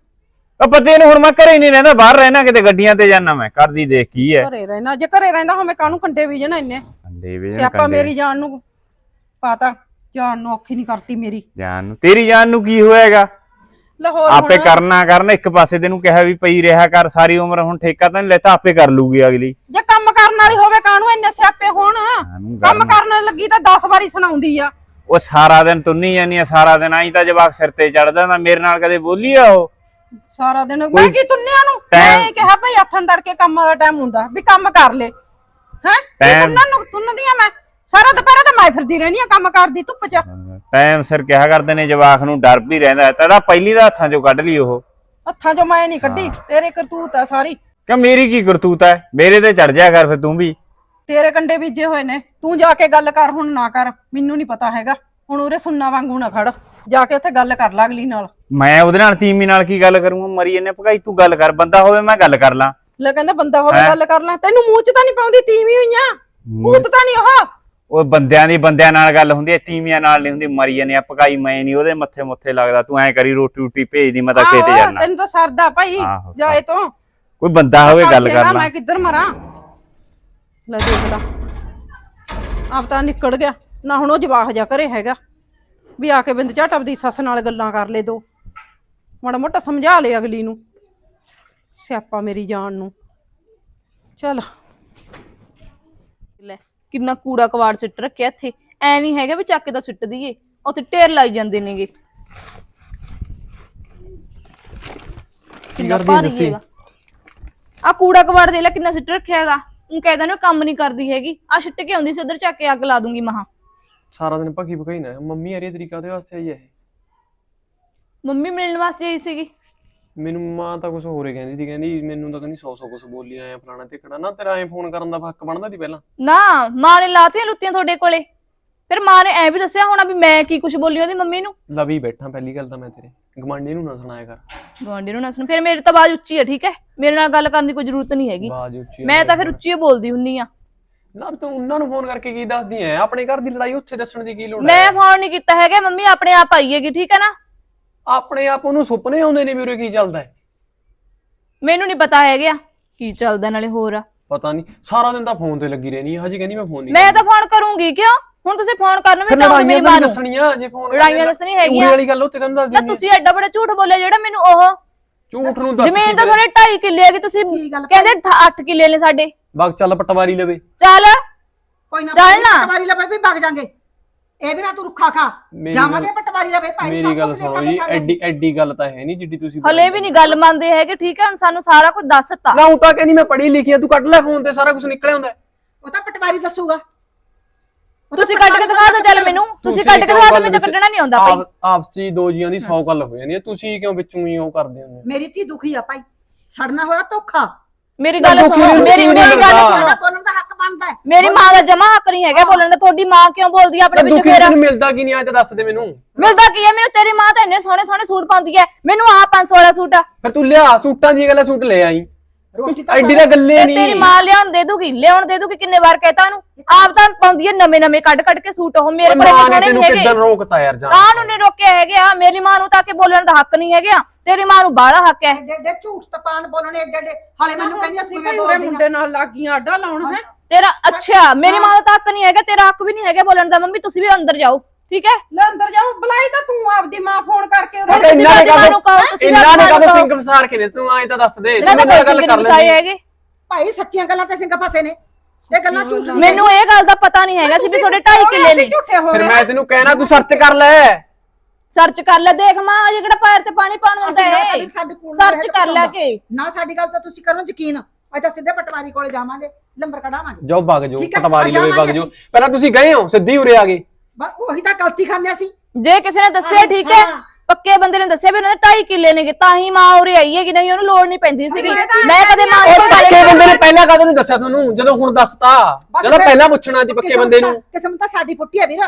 E: ਉਹ ਪਤੇ ਨੂੰ ਹੁਣ ਮੈਂ ਘਰੇ ਹੀ ਨਹੀਂ ਰਹਿੰਦਾ ਬਾਹਰ ਰਹਿਣਾ ਕਿਤੇ ਗੱਡੀਆਂ ਤੇ ਜਾਣਾ ਮੈਂ ਕਰਦੀ ਦੇਖ ਕੀ ਹੈ।
A: ਘਰੇ ਰਹਿਣਾ ਜੇ ਘਰੇ ਰਹਿੰਦਾ ਹੋਵੇਂ ਕਾਹਨੂੰ ਕੰਡੇ ਬੀਜਣਾ ਇੰਨੇ?
E: ਕੰਡੇ ਵੀ
A: ਸਿਆਪਾ ਮੇਰੀ ਜਾਨ ਨੂੰ ਪਾਤਾ ਜਾਨ ਨੂੰ ਔਖੀ ਨਹੀਂ ਕਰਤੀ ਮੇਰੀ।
E: ਜਾਨ ਨੂੰ। ਤੇਰੀ ਜਾਨ ਨੂੰ ਕੀ ਹੋਏਗਾ
A: ਲਾਹੌਰ
E: ਆਪੇ
A: ਹੁਣ?
E: ਕਰਨਾ ਕਰਨ ਇੱਕ ਪਾਸੇ ਤੈਨੂੰ ਕਿਹਾ ਵੀ ਪਈ ਰਿਹਾ ਕਰ ਸਾਰੀ ਉਮਰ ਹੁਣ ਠੇਕਾ ਤਾਂ ਨਹੀਂ ਲੈਤਾ ਆਪੇ ਕਰ ਲੂਗੀ ਅਗਲੀ।
A: ਜੇ ਕੰਮ ਕਰਨ ਵਾਲੀ ਹੋਵੇ ਕਾਹਨੂੰ ਇੰਨੇ ਸਿਆਪੇ ਹੋਣ? ਕੰਮ
E: ਕਰਨਾ?
A: ਕਰਨ ਲੱਗੀ ਤਾਂ 10 ਵਾਰੀ ਸੁਣਾਉਂਦੀ ਆ।
E: ਉਹ ਸਾਰਾ ਦਿਨ ਤੁੰਨੀ ਜਾਂਦੀ ਆ ਸਾਰਾ ਦਿਨ ਆਈ ਤਾਂ ਜਵਾਕ ਸਿਰ ਤੇ ਚੜਦਾ ਤਾਂ ਮੇਰੇ ਨਾਲ ਕਦੇ ਬੋਲੀ ਆ ਉਹ?
A: ਸਾਰਾ ਦਿਨ ਮੈਂ ਕੀ ਤੁੰਨਿਆਂ ਨੂੰ? ਮੈਂ ਇਹ ਕਿਹਾ ਭਈ ਹੱਥਾਂ ਤੜਕੇ ਕੰਮ ਦਾ ਟਾਈਮ ਹੁੰਦਾ ਵੀ ਕੰਮ ਕਰ ਲੈ। ਹੈ? ਤੁੰਨਾਂ ਨੂੰ ਤੁੰਨਦੀਆਂ ਮੈਂ। ਸਾਰਾ ਦੁਪਹਿਰ ਤਾਂ ਮੈਂ ਫਿਰਦੀ ਰਹਿਣੀ ਆ ਕੰਮ ਕਰਦੀ ਧੁੱਪ 'ਚ।
E: ਟਾਈਮ ਸਿਰ ਕਿਹਾ ਕਰਦੇ ਨੇ ਜਵਾਕ ਨੂੰ ਡਰ ਵੀ ਰਹਿੰਦਾ ਤੇਰਾ ਪਹਿਲੀ ਦਾ ਹੱਥਾਂ ਚੋਂ ਕੱਢ ਲਈ ਉਹ।
A: ਹੱਥਾਂ 'ਚੋਂ ਮੈਂ ਨਹੀਂ ਕੱਢੀ ਤੇਰੇ ਕਰਤੂਤ ਆ ਸਾਰੀ।
E: ਕਿ ਮੇਰੀ ਕੀ ਕਰਤੂਤ ਹੈ? ਮੇਰੇ ਤੇ ਚੜ ਜਾ ਕਰ ਫਿਰ ਤੂੰ ਵੀ।
A: ਤੇਰੇ ਕੰਡੇ ਬੀਜੇ ਹੋਏ ਨੇ। ਤੂੰ ਜਾ ਕੇ ਗੱਲ ਕਰ ਹੁਣ ਨਾ ਕਰ। ਮੈਨੂੰ ਨਹੀਂ ਪਤਾ ਹੈਗਾ। ਹੁਣ ਉਰੇ ਸੁੰਨਾ ਵਾਂਗੂ ਨਾ ਖੜ। ਜਾ ਕੇ ਉੱਥੇ ਗੱਲ ਕਰ ਲੈ ਅਗਲੀ ਨਾਲ।
E: ਮੈਂ ਉਹਦੇ ਨਾਲ ਤੀਮੀ ਨਾਲ ਕੀ ਗੱਲ ਕਰੂੰਗਾ? ਮਰੀ ਇਹਨੇ ਭਗਾਈ ਤੂੰ ਗੱਲ ਕਰ। ਬੰਦਾ ਹੋਵੇ ਮੈਂ ਗੱਲ ਕਰ ਲਾਂ।
A: ਲੈ ਕਹਿੰਦਾ ਬੰਦਾ ਹੋਵੇ? ਗੱਲ ਕਰ ਲੈ। ਤੈਨੂੰ ਮੂੰਹ 'ਚ ਤਾਂ ਨਹੀਂ ਪਾਉਂਦੀ ਤੀਵੀਂ ਹੋਈਆਂ। ਭੂਤ ਤਾਂ ਨਹੀਂ ਉਹ।
E: ਉਹ ਬੰਦਿਆਂ ਦੀ ਬੰਦਿਆਂ ਨਾਲ ਗੱਲ ਹੁੰਦੀ ਹੈ ਤੀਵੀਆਂ ਨਾਲ ਨਹੀਂ ਹੁੰਦੀ ਮਰੀ ਇਹਨੇ ਭਗਾਈ ਮੈਂ ਨਹੀਂ ਉਹਦੇ ਮੱਥੇ ਮੁੱਥੇ ਲੱਗਦਾ ਤੂੰ ਐ ਕਰੀ ਰੋਟੀ ਰੋਟੀ ਭੇਜਦੀ ਮੈਂ ਤਾਂ ਖੇਤੇ ਜਾਣਾ।
A: ਤੈਨੂੰ ਤਾਂ ਸਰਦਾ ਭਾਈ
E: ਆਹੋ,
A: ਜਾਏ ਤੋਂ
E: ਕੋਈ ਬੰਦਾ ਹੋਵੇ ਗੱਲ ਕਰ ਲਾਂ
A: ਮੈਂ ਕਿੱਧਰ ਮਰਾਂ? ਲੈ ਦੇਖ ਲਾ। ਆਪ ਤਾਂ ਨਿਕਲ ਗਿਆ ਨਾ ਹੁਣ ਉਹ ਜਵਾਹ ਜਾ ਕਰੇ ਹੈਗਾ। ਵੀ ਆ ਕੇ ਬਿੰਦ ਝਾਟ ਆਪਦੀ ਸੱਸ ਨਾਲ ਗੱਲਾਂ ਕਰ ਲੈ ਦੋ। ਮਾੜਾ ਮੋਟਾ ਸਮਝਾ ਲੈ ਅਗਲੀ ਨੂੰ ਸਿਆਪਾ ਮੇਰੀ ਜਾਨ ਨੂੰ। ਚਲ।
B: ਕਿੰਨਾ ਕੂੜਾ ਕਵਾੜ ਸਿੱਟ ਰੱਖਿਆ ਇੱਥੇ। ਐ ਨਹੀਂ ਹੈਗਾ ਵੀ ਚੱਕ ਕੇ ਤਾਂ ਸਿੱਟ ਦਈਏ ਉੱਥੇ ਢੇਰ ਲਾਈ ਜਾਂਦੇ ਨੇਗੇ। ਕਿੰਨਾ
C: ਕਰਦੀ
B: ਭਾਰੀ
C: ਦੱਸੀ?
B: ਹੈਗਾ। ਆ ਕੂੜਾ ਕਵਾੜ ਦੇ ਲੈ ਕਿੰਨਾ ਸਿੱਟ ਰੱਖਿਆ ਹੈਗਾ। ਉਹ ਕਹਿੰਦਾ ਨੇ ਕੰਮ ਨਹੀਂ ਕਰਦੀ ਹੈਗੀ। ਆ ਸਿੱਟ ਕੇ ਆਉਂਦੀ ਸੀ ਉਧਰ ਚੱਕ ਕੇ ਅੱਗ ਲਾ ਦੂੰਗੀ ਮਹਾ
C: ਸਾਰਾ ਦਿਨ ਭੱਗੀ ਭਗਾਈ ਨਾ। ਮੰਮੀ ਅਰੇ ਤਰੀਕਾ ਉਹਦੇ ਵਾਸਤੇ ਆਈ ਹੈ ਇਹ।
B: ਮੰਮੀ ਮਿਲਣ ਵਾਸਤੇ ਆਈ ਸੀਗੀ।
C: ਮੈਨੂੰ ਮਾਂ ਤਾਂ ਕੁਝ ਹੋਰ ਹੀ ਕਹਿੰਦੀ ਸੀ ਕਹਿੰਦੀ ਮੈਨੂੰ ਤਾਂ ਕਹਿੰਦੀ 100 100 ਕੁਝ ਬੋਲੀ ਆਇਆ ਫਲਾਣਾ ਤੇ ਕਿਹੜਾ ਨਾ ਤੇਰਾ ਐ ਫੋਨ ਕਰਨ ਦਾ ਹੱਕ ਬਣਦਾ ਸੀ ਪਹਿਲਾਂ?
B: ਨਾ ਮਾਂ ਨੇ ਲਾਤੀਆਂ ਲੁੱਤੀਆਂ ਤੁਹਾਡੇ ਕੋਲੇ। ਫਿਰ ਮਾਂ ਨੇ ਐ ਵੀ ਦੱਸਿਆ ਹੋਣਾ ਵੀ ਮੈਂ ਕੀ ਕੁਝ ਬੋਲੀ ਉਹਦੀ ਮੰਮੀ ਨੂੰ?
C: ਲਵੀ ਬੈਠਾ ਪਹਿਲੀ ਗੱਲ ਤਾਂ ਮੈਂ ਤੇਰੇ। ਗਮਾਂਡੀ ਨੂੰ ਨਾ ਸੁਣਾਇਆ ਕਰ।
B: ਗਵਾਂਢੀ ਨੂੰ ਨਾ ਸੁਣ। ਫਿਰ ਮੇਰੀ ਤਾਂ ਆਵਾਜ਼ ਉੱਚੀ ਹੈ ਠੀਕ ਹੈ? ਮੇਰੇ ਨਾਲ ਗੱਲ ਕਰਨ ਦੀ ਕੋਈ ਜ਼ਰੂਰਤ ਨਹੀਂ ਹੈਗੀ।
C: ਉੱਚੀ
B: ਮੈਂ ਤਾਂ ਫਿਰ ਉੱਚੀ ਹੀ ਬੋਲਦੀ ਹੁੰਨੀ ਆ।
C: ਨਾ ਤੂੰ ਉਹਨਾਂ ਨੂੰ ਫੋਨ ਕਰਕੇ ਕੀ ਦੱਸਦੀ ਐ? ਆਪਣੇ ਘਰ ਦੀ ਲੜਾਈ ਉੱਥੇ ਦੱਸਣ ਦੀ ਕੀ ਲੋੜ
B: ਮੈਂ
C: ਹੈ
B: ਫੋਨ ਨਹੀਂ ਕੀਤਾ ਹੈਗਾ ਮੰਮੀ ਆਪਣੇ ਆਪ ਆਈ ਹੈਗੀ ਠੀਕ ਹੈ ਨਾ?
C: ਆਪਣੇ ਆਪ ਉਹਨੂੰ ਸੁਪਨੇ ਆਉਂਦੇ ਨੇ ਵੀ ਉਰੇ ਕੀ ਚੱਲਦਾ ਹੈ।
B: ਮੈਨੂੰ ਨਹੀਂ ਪਤਾ ਹੈਗਾ ਕੀ ਚੱਲਦਾ ਨਾਲੇ ਹੋਰ ਆ।
C: ਪਤਾ ਨਹੀਂ ਸਾਰਾ ਦਿਨ ਤਾਂ ਫੋਨ ਤੇ ਲੱਗੀ ਰਹਿਣੀ ਹੈ ਹਜੇ ਕਹਿੰਦੀ ਮੈਂ ਫੋਨ ਨਹੀਂ
B: ਮੈਂ ਤਾਂ ਫੋਨ ਕਰੂੰਗੀ ਕਿਉਂ? ਹੁਣ ਤੁਸੀਂ ਫੋਨ ਕਰਨ
C: ਫਿਰ
B: ਵੀ ਟਾਉਂਗੇ
C: ਲੜਾਈਆਂ
B: ਮੇਰੀ
C: ਤਾਂ
B: ਮਾਂ
C: ਨਹੀਂ
B: ਨੂੰ
C: ਦੱਸਣੀਆਂ ਜੇ ਫੋਨ
B: ਲੜਾਈਆਂ ਦੱਸਣੀ ਹੈਗੀਆਂ।
C: ਵਾਲੀ ਗੱਲ ਉੱਥੇ ਕਹਿੰਦਾ ਦੱਸਦੀ
B: ਤੁਸੀਂ ਐਡਾ ਬੜਾ ਝੂਠ ਬੋਲਿਆ ਜਿਹੜਾ ਮੈਨੂੰ ਉਹ
C: ਝੂਠ ਨੂੰ ਦੱਸ
B: ਜ਼ਮੀਨ ਤਾਂ ਤੁਹਾਡੇ 2.5 ਕਿੱਲੇ ਹੈਗੀ ਤੁਸੀਂ ਕਹਿੰਦੇ 8 ਕਿੱਲੇ ਨੇ ਸਾਡੇ।
C: ਬਗ ਚੱਲ ਪਟਵਾਰੀ ਲਵੇ।
B: ਚੱਲ।
D: ਕੋਈ ਨਾ
B: ਚੱਲ ਨਾ।
D: ਪਟਵਾਰੀ ਲਵੇ ਵੀ ਵਗ ਜਾਾਂਗੇ। ਇਹ ਵੀ ਨਾ ਤੂੰ ਰੁੱਖਾ ਖਾ।
C: ਮੇਰੀ
D: ਜਾਵਾਂਗੇ
C: ਗੱਲ-
D: ਪਟਵਾਰੀ ਲਵੇ ਭਾਈ
C: ਮੇਰੀ
D: ਸਭ
C: ਗੱਲ
D: ਕੁਝ
C: ਸੁਣੋ ਜੀ ਐਡੀ ਐਡੀ ਗੱਲ ਤਾਂ ਹੈ ਨਹੀਂ ਜਿੱਡੀ ਤੁਸੀਂ
B: ਹਲੇ ਵੀ ਨਹੀਂ ਗੱਲ ਮੰਨਦੇ ਹੈਗੇ ਠੀਕ ਹੈ? ਹੁਣ ਸਾਨੂੰ ਸਾਰਾ ਕੁਝ ਦੱਸਤਾ।
C: ਨਾ ਉਹ ਤਾਂ ਕਹਿੰਦੀ ਮੈਂ ਪੜ੍ਹੀ ਲਿਖੀ ਆ ਤੂੰ ਕੱਢ ਲੈ ਫੋਨ ਤੇ ਸਾਰਾ ਕੁਝ ਨਿਕਲਿਆ ਹੁੰਦਾ। ਹੈ।
D: ਉਹ ਤਾਂ ਪਟਵਾਰੀ ਦੱਸੂਗਾ। ਉਹ ਤਾਂ
B: ਤੁਸੀਂ ਕੱਢ ਕੇ ਦਿਖਾ ਦਿਓ ਚੱਲ ਮੈਨੂੰ। ਤੁਸੀਂ ਕੱਢ ਕੇ ਦਿਖਾ ਦਿਓ
C: ਗੱਲ
B: ਮੈਨੂੰ ਤਾਂ ਕੱਢਣਾ ਨਹੀਂ ਆਉਂਦਾ ਭਾਈ।
C: ਆਪ- ਆਪਸ ਚ ਹੀ ਦੋ ਜੀਆਂ ਦੀ 100 ਗੱਲ ਹੋ ਜਾਂਦੀ ਹੈ। ਤੁਸੀਂ ਕਿਉਂ ਵਿੱਚੋਂ ਹੀ ਉਹ ਕਰਦੇ ਹੁੰਦੇ ਹੋ?
D: ਮੇਰੀ ਧੀ ਦੁਖੀ ਆ ਭਾਈ। ਸੜਨਾ ਹੋਇਆ ਧੋਖਾ।
B: ਮੇਰੀ ਗੱਲ
C: ਦੁੱਖ
B: ਸੁਣੋ
C: ਨਹੀਂ
B: ਮੇਰੀ
C: ਸੀ
B: ਮੇਰੀ ਗੱਲ। ਸੁਣੋ।
D: ਬੋਲਣ ਦਾ ਹੱਕ ਬਣਦਾ ਹੈ।
B: ਮੇਰੀ ਮਾਂ ਦਾ ਜਮਾ ਹੱਕ ਨਹੀਂ ਹੈਗਾ ਬੋਲਣ ਦਾ। ਤੁਹਾਡੀ ਮਾਂ ਕਿਉਂ ਬੋਲਦੀ ਆ ਆਪਣੇ ਵਿੱਚ
C: ਦੁਖੀ
B: ਫੇਰ?
C: ਤੈਨੂੰ ਮਿਲਦਾ ਕੀ ਨਹੀਂ ਆਇਆ ਤਾਂ ਦੱਸ ਦੇ ਮੈਨੂੰ।
B: ਮਿਲਦਾ ਕੀ ਹੈ ਮੈਨੂੰ ਤੇਰੀ ਮਾਂ ਤਾਂ ਇੰਨੇ ਸੋਹਣੇ ਸੋਹਣੇ ਸੂਟ ਪਾਉਂਦੀ ਹੈ ਮੈਨੂੰ ਆਹ 500 ਵਾਲਾ ਸੂਟ ਆ।
C: ਫਿਰ ਤੂੰ ਲਿਆ ਸੂਟਾਂ ਦੀ ਗੱਲ ਸੂਟ ਲੈ ਆਈ।
D: ਰੋਟੀ ਤਾਂ
C: ਐਡੀ ਤਾਂ ਗੱਲੇ
B: ਤੇ
C: ਨਹੀਂ
B: ਤੇਰੀ ਮਾਂ ਲਿਆਉਣ ਦੇ ਦੂਗੀ ਲਿਆਉਣ ਦੇ ਦੂਗੀ ਕਿੰਨੇ ਵਾਰ ਕਹਿਤਾ ਉਹਨੂੰ? ਆਪ ਤਾਂ ਪਾਉਂਦੀ ਹੈ ਨਵੇਂ ਨਵੇਂ ਕੱਢ ਕੱਢ ਕੇ ਸੂਟ ਉਹ ਮੇਰੇ ਕੋਲ
C: ਮਾਂ ਨੇ
B: ਸੋਹਣੇ
C: ਤੈਨੂੰ
B: ਨਹੀਂ ਹੈਗੇ।
C: ਕਿੱਦਾਂ ਰੋਕਤਾ ਯਾਰ ਜਾਨ
B: ਤਾਂ ਨੂੰ ਨਹੀਂ ਰੋਕਿਆ ਹੈਗਾ ਮੇਰੀ ਮਾਂ ਨੂੰ ਤਾਂ ਕਿ ਬੋਲਣ ਦਾ ਹੱਕ ਨਹੀਂ ਹੈਗਾ। ਤੇਰੀ ਮਾਂ ਨੂੰ ਬਾਹਲਾ ਹੱਕ ਹੈ।
D: ਐਡੇ ਐਡੇ ਝੂਠ ਤਪਾਨ ਬੋਲਣੇ ਐਡੇ ਐਡੇ ਹਾਲੇ ਮੈਨੂੰ ਕਹਿੰਦੀ
A: ਅਸੀਂ
D: ਮੈਂ
A: ਉਰੇ ਮੁੰਡੇ ਨਾਲ ਲੱਗੀਆਂ ਆਡਾ ਲਾਉਣ ਹੈ?
B: ਤੇਰਾ ਅੱਛਾ ਮੇਰੀ ਮਾਂ ਦਾ ਤਾਂ ਹੱਕ ਨਹੀਂ ਹੈਗਾ ਤੇਰਾ ਹੱਕ ਵੀ ਨਹੀਂ ਹੈਗਾ ਬੋਲਣ ਦਾ। ਮੰਮੀ ਤੁਸੀਂ ਵੀ ਅੰਦਰ ਜਾਓ। ਠੀਕ ਹੈ?
A: ਲੈ ਅੰਦਰ ਜਾਓ। ਬੁਲਾਈ ਤਾਂ ਤੂੰ ਆਪਦੀ ਮਾਂ ਫੋਨ ਕਰਕੇ।
B: ਤੁਸੀਂ
C: ਇੰਨਾ ਨੇ
B: ਆਪਣੀ ਮਾਂ ਨੂੰ ਕਹੋ,
C: ਕਹੋ
B: ਤੁਸੀਂ
C: ਇੰਨਾ ਨੇ
B: ਆਪਣੀ ਮਾਂ ਨੂੰ
C: ਕਹੋ
B: ਕਹੋ।
C: ਸਿੰਘ ਫਸਾਰ ਕੇ ਨੇ ਤੂੰ ਆਏ ਤਾਂ ਦੱਸ ਦੇ
B: ਇਹਨਾਂ
C: ਤੂੰ
B: ਦਾ
C: ਮੇਰੇ
B: ਕੋਈ
C: ਨਾਲ
B: ਗੱਲ
C: ਕਰ ਲੈਂਦੀ।
B: ਹੈਗੇ?
D: ਭਾਈ ਸੱਚੀਆਂ ਗੱਲਾਂ ਤੇ ਸਿੰਘ ਫਸੇ ਨੇ। ਇਹ ਗੱਲਾਂ ਝੂਠ ਨਹੀਂ
B: ਮੈਨੂੰ ਇਹ ਗੱਲ ਦਾ ਪਤਾ ਨਹੀਂ ਹੈਗਾ ਸੀ ਵੀ ਤੁਹਾਡੇ 2.5 ਕਿੱਲੇ ਨੇ
A: ਅਸੀਂ ਝੂਠੇ ਹੋ
C: ਫਿਰ ਮੈਂ ਤੈਨੂੰ ਕਹਿਣਾ ਤੂੰ ਸਰਚ ਕਰ ਲੈ।
B: ਸਰਚ ਕਰ ਲੈ ਦੇਖ ਮਾਂ ਅਜੇ ਕਿਹੜਾ ਪੈਰ ਤੇ ਪਾਣੀ ਪਾਉਣ
D: ਅਸੀਂ ਨਾ
B: ਹੈ
D: ਕਦੀ ਸਾਡੇ ਕੋਲ
B: ਸਰਚ ਕਰ ਲੈ ਕੇ।
D: ਨਾ ਸਾਡੀ ਗੱਲ ਤਾਂ ਤੁਸੀਂ ਕਰੋ ਯਕੀਨ। ਅੱਜ ਤਾਂ ਸਿੱਧੇ ਪਟਵਾਰੀ ਕੋਲੇ ਜਾਵਾਂਗੇ ਨੰਬਰ ਕਢਾਵਾਂਗੇ।
C: ਜਾਓ ਵਗ ਜਾਓ
D: ਠੀਕ ਹੈ,
C: ਪਟਵਾਰੀ ਵਗ
D: ਜਾਵਾਂਗੇ
C: ਜਾਓ। ਪਹਿਲਾਂ ਤੁਸੀਂ ਗਏ ਹੋ ਸਿੱਧੀ ਉਰੇ ਆ ਗਏ।
D: ਬਸ ਉਹੀ ਤਾਂ ਗਲਤੀ ਖਾਂਦੇ ਅਸੀਂ।
B: ਜੇ ਕਿਸੇ ਨੇ ਦੱਸਿਆ
D: ਹਾਂ,
B: ਠੀਕ ਹੈ
D: ਹਾਂ।
B: ਪੱਕੇ ਬੰਦੇ ਨੇ ਦੱਸਿਆ ਵੀ ਉਹਨਾਂ ਦੇ 2.5 ਕਿੱਲੇ ਨੇਗੇ ਤਾਂ ਹੀ ਮਾਂ ਉਰੇ ਆਈ ਹੈ ਕਿ ਨਹੀਂ ਉਹਨੂੰ ਲੋੜ ਨਹੀਂ ਪੈਂਦੀ ਸੀਗੀ
A: ਮੈਂ ਤਾਂ
B: ਮੈਂ ਕਦੇ ਮਾਂ ਨੂੰ
C: ਉਹ
B: ਕੋਈ ਗੱਲ
C: ਪੱਕੇ ਬੰਦੇ ਨੇ ਪਹਿਲਾਂ ਕਦੋਂ ਨਹੀਂ ਦੱਸਿਆ ਤੁਹਾਨੂੰ? ਜਦੋਂ ਹੁਣ ਦੱਸਤਾ।
D: ਬਸ
C: ਜਦੋਂ
D: ਫਿਰ
C: ਪਹਿਲਾਂ ਪੁੱਛਣਾ ਸੀ ਪੱਕੇ
D: ਕਿਸਮਤ
C: ਬੰਦੇ
D: ਤਾਂ-
C: ਨੂੰ।
D: ਕਿਸਮਤ ਤਾਂ ਸਾਡੀ ਫੁੱਟੀ ਹੈ ਵੀਰ।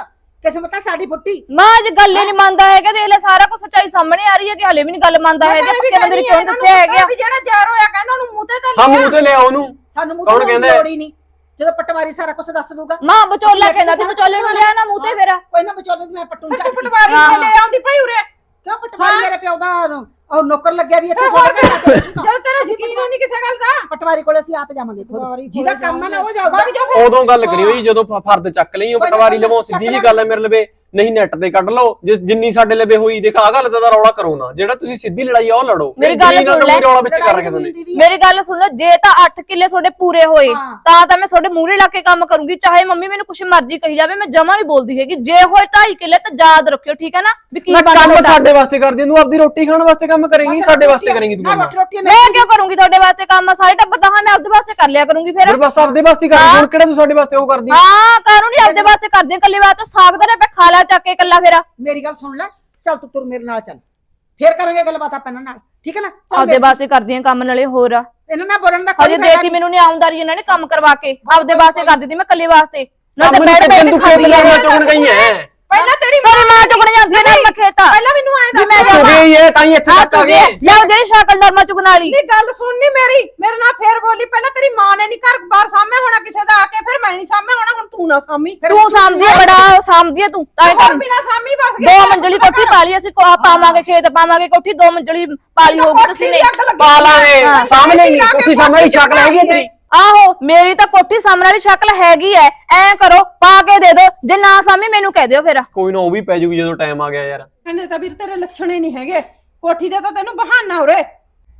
D: ਕਿਸਮਤ ਤਾਂ ਸਾਡੀ ਫੁੱਟੀ
B: ਮਾਂ ਅੱਜ ਗੱਲ ਹੀ ਨਹੀਂ ਮੰਨਦਾ ਹੈਗਾ ਦੇਖ ਲੈ ਸਾਰਾ ਕੁਝ ਸੱਚਾਈ ਸਾਹਮਣੇ ਆ ਰਹੀ ਹੈ ਕਿ ਹਲੇ ਵੀ ਨਹੀਂ ਗੱਲ ਮੰਨਦਾ ਹੈਗਾ ਪੱਕੇ ਬੰਦੇ ਨੇ ਕਿਉਂ ਨੀ ਦੱਸਿਆ ਹੈਗਾ?
A: ਵੀ ਜਿਹੜਾ ਜ਼ਾਰ ਹੋਇਆ ਕਹਿੰਦਾ ਉਹਨੂੰ ਮੂੰਹ ਤੇ ਤਾਂ
C: ਹਾਂ ਮੂੰਹ ਤੇ ਲਿਆ ਉਹਨੂੰ।
D: ਸਾਨੂੰ ਮੂੰਹ
C: ਕੌਣ
D: ਤੋਂ
C: ਕਹਿੰਦਾ? ਹੈ?
D: ਲੋੜ ਹੀ ਨਹੀਂ। ਜਦੋਂ ਪਟਵਾਰੀ ਸਾਰਾ ਕੁਝ ਦੱਸ ਦੂਗਾ
B: ਮਾਂ ਵਿਚੋਲਾ ਕਹਿੰਦਾ ਸੀ ਵਿਚੋਲੇ ਨੂੰ ਲਿਆ ਨਾ ਮੂੰਹ ਤੇ ਫਿਰ।
D: ਕੋਈ ਨਾ ਵਿਚੋਲੇ ਨੂੰ ਮੈਂ ਪੱਟੂ
A: ਤੂੰ
D: ਚੱਕ
A: ਪਟਵਾਰੀ। ਨੂੰ ਲੈ ਆਉਂਦੀ ਭਾਈ ਉਰੇ।
D: ਕਿਉਂ ਪਟਵਾਰੀ ਮੇਰੇ ਪਿਓ ਦਾ ਉਹ ਨੌਕਰ ਲੱਗਿਆ ਵੀ ਇੱਥੇ ਬੈਠੂਗਾ।
A: ਜਦੋਂ ਤੇਰਾ ਯਕੀਨ ਨਹੀਂ ਕਿਸੇ ਗੱਲ ਦਾ।
D: ਪਟਵਾਰੀ ਕੋਲੇ ਅਸੀਂ ਆਪ ਜਾਵਾਂਗੇ ਖੁਦ। ਜਿਹਦਾ ਕੰਮ ਹੈ ਨਾ ਉਹ ਜਾਊਗਾ।
C: ਉਦੋਂ ਗੱਲ ਕਰੀ ਹੋਈ ਜਦੋਂ ਫਰਦ ਚੱਕ ਲਈ ਉਹ ਪਟਵਾਰੀ ਲਵੋ ਸਿੱਧੀ ਜੀ ਗੱਲ ਹੈ ਮੇਰੇ ਲਵੇ। ਨਹੀਂ ਨੈਟ ਤੇ ਕੱਢ ਲਓ। ਜਿਸ ਜਿੰਨੀ ਸਾਡੇ ਲਵੇ ਹੋਈ ਦੇਖ ਆ ਗੱਲ ਦਾ ਰੌਲਾ ਕਰੋ ਨਾ। ਜਿਹੜਾ ਤੁਸੀਂ ਸਿੱਧੀ ਲੜਾਈ ਆ ਉਹ ਲੜੋ।
B: ਮੇਰੀ ਗੱਲ ਸੁਣ ਲੈ।
C: ਰੌਲਾ ਵਿੱਚ ਕਰ
D: ਦੀ ਵੀ ਹੈ।
B: ਮੇਰੀ ਗੱਲ ਸੁਣ ਲਓ ਜੇ ਤਾਂ 8 ਕਿੱਲੇ ਤੁਹਾਡੇ ਪੂਰੇ ਹੋਏ। ਤਾਂ ਤਾਂ ਮੈਂ ਤੁਹਾਡੇ ਮੂਹਰੇ ਲਾ ਕੇ ਕੰਮ ਕਰੂੰਗੀ। ਚਾਹੇ ਮੰਮੀ ਮੈਨੂੰ ਕੁਛ ਮਰਜ਼ੀ ਕਹੀ ਜਾਵੇ ਮੈਂ ਜਮਾ ਨਹੀਂ ਬੋਲਦੀ ਹੈਗੀ। ਜੇ ਹੋਏ 2.5 ਕਿੱਲੇ ਤਾਂ ਯਾਦ ਰੱਖਿਓ ਠੀਕ ਹੈ ਨਾ? ਵੀ ਕੀ
C: ਨਾ ਕੰਮ। ਸਾਡੇ ਵਾਸਤੇ ਕਰਦੀ ਤੂੰ ਆਪਦੀ ਰੋਟੀ ਖਾਣ ਵਾਸਤੇ ਕੰਮ ਕਰੇਂਗੀ ਸਾਡੇ ਵਾਸਤੇ ਕਰੇਂਗੀ ਤੂੰ
D: ਨਾ
B: ਮੈਂ ਕਿਉਂ ਕਰੂੰਗੀ ਤੁਹਾਡੇ ਵਾਸਤੇ ਕੰਮ? ਸਾਰੇ ਟੱਬਰ ਤਾਂ ਹਾਂ ਮੈਂ ਆਪਦੇ ਵਾਸਤੇ ਕਰ ਲਿਆ ਕਰੂੰਗੀ ਫਿਰ।
C: ਬਸ ਆਪਦੇ ਵਾਸਤੇ ਕਰਦੀ ਹੁਣ ਕਿਹੜਾ ਤੂੰ ਸਾਡੇ ਵਾਸਤੇ ਉਹ ਕਰਦੀ
B: ਹਾਂ? ਨਹੀਂ ਆਪਦੇ ਵਾਸਤੇ ਕਰਦੇ ਕੱਲੀ ਵਾਰ ਤਾਂ ਸਾਗ ਦਾ ਰੇਪੇ ਖਾ ਲਿਆ ਚੱਕ ਕੇ ਕੱਲਾ ਫੇਰਾ।
D: ਮੇਰੀ ਗੱਲ ਸੁਣ ਲੈ ਚੱਲ ਤੂੰ ਤੁਰ ਮੇਰੇ ਨਾਲ ਚੱਲ। ਫੇਰ ਕਰਾਂਗੇ ਗੱਲਬਾਤ ਆਪਾਂ ਇਹਨਾਂ ਨਾਲ ਠੀਕ ਹੈ ਨਾ? ਚੱਲ
B: ਆਪਦੇ
D: ਮੇਰੇ-
B: ਵਾਸਤੇ ਕਰਦੀਆਂ ਕੰਮ ਨਾਲੇ ਹੋਰ ਆ।
D: ਇਹਨਾਂ ਨਾਲ ਬੋਲਣ ਦਾ ਕੋਈ
B: ਹਜੇ
D: ਫਾਇਦਾ
B: ਦੇਖੀ
D: ਨਹੀਂ।
B: ਮੈਨੂੰ ਨਹੀਂ ਆਉਂਦਾਰੀ ਇਹਨਾਂ ਨੇ ਕੰਮ ਕਰਵਾ ਕੇ ਆਪਦੇ ਵਾਸਤੇ ਕਰ ਦਿੱਤੀ ਮੈਂ ਕੱਲੇ ਵਾਸਤੇ। ਨਾ ਤਾਂ ਬੈਠ ਕੇ ਖਾਂਦੀ ਆ।
C: ਚੁਗਣ ਗਈ ਐ
A: ਪਹਿਲਾਂ ਤੇਰੀ
B: ਤੇਰੀ ਮਾਂ ਚੁਗਣ ਜਾਂਦੀ ਹੈ ਨਾ ਮੈਂ ਖੇਤਾ।
A: ਪਹਿਲਾਂ ਮੈਨੂੰ ਐਂ
B: ਵੀ ਮੈਂ
A: ਦੱਸ
B: ਜਾਵਾਂ।
C: ਚੁਗੇ ਹੀ ਐ ਤਾਂ ਹੀ ਇੱਥੇ ਤੱਕ ਆ
B: ਤੂੰ
C: ਗਏ
B: ਲਿਆਓ ਜਿਹੜੀ ਸ਼ਕਲ ਨਰਮਾ ਚੁਗਣ ਵਾਲੀ।
A: ਨਹੀਂ ਗੱਲ ਸੁਣਨੀ ਮੇਰੀ। ਮੇਰੇ ਨਾਲ ਫੇਰ ਬੋਲੀ ਪਹਿਲਾਂ ਤੇਰੀ ਮਾਂ ਨੇ ਨਹੀਂ ਘਰ ਬਾਹਰ ਸਾਹਮਣੇ ਹੋਣਾ ਕਿਸੇ ਦਾ ਆ ਕੇ ਫਿਰ ਮੈਂ ਨਹੀਂ ਸਾਹਮਣੇ ਹੋਣਾ ਹੁਣ ਤੂੰ ਨਾ ਸਾਮੀ
D: ਫਿਰ
B: ਤੂੰ
D: ਤੂੰ
B: ਸਾਂਭਦੀ ਹੈ ਬੜਾ ਸਾਂਭਦੀ ਹੈ ਤੂੰ। ਤਾਂ ਇਹ
A: ਹੋਰ ਬਿਨਾ ਸਾਮੀ ਬਸ
B: ਦੋ ਮੰਜ਼ਲੀ ਕੋਠੀ ਪਾ ਲਈ ਅਸੀਂ ਕੋ- ਪਾਵਾਂਗੇ ਖੇਤ ਪਾਵਾਂਗੇ ਕੋਠੀ ਦੋ ਮੰਜ਼ਲੀ ਪਾਲੀ ਹੋਊਗੀ ਤੁਸੀਂ ਨੇ
C: ਪਾ ਲਾਂਗੇ
B: ਹਾਂ।
C: ਸਾਹਮਣੇ ਨਹੀਂ ਕੋਠੀ ਸਾਹਮਣੇ ਹੀ ਸ਼ਕਲ ਹੈਗੀ ਤੇਰੀ।
B: ਆਹੋ ਮੇਰੀ ਤਾਂ ਕੋਠੀ ਸਾਹਮਣੇ ਵਾਲੀ ਸ਼ਕਲ ਹੈਗੀ ਐ। ਐ ਕਰੋ ਪਾ ਕੇ ਦੇ ਦਿਓ। ਜੇ ਨਾ ਸਾਮੀ ਮੈਨੂੰ ਕਹਿ ਦਿਓ ਫਿਰ।
C: ਕੋਈ ਨਾ ਉਹ ਵੀ ਪੈ ਜੂਗੀ ਜਦੋਂ ਟਾਈਮ ਆ ਗਿਆ ਯਾਰ।
A: ਇਹਨੇ ਤਾਂ ਵੀਰ ਤੇਰੇ ਲੱਛਣੇ ਨਹੀਂ ਹੈਗੇ। ਕੋਠੀ ਦੇ ਤਾਂ ਤੈਨੂੰ ਬਹਾਨਾ ਉਰੇ।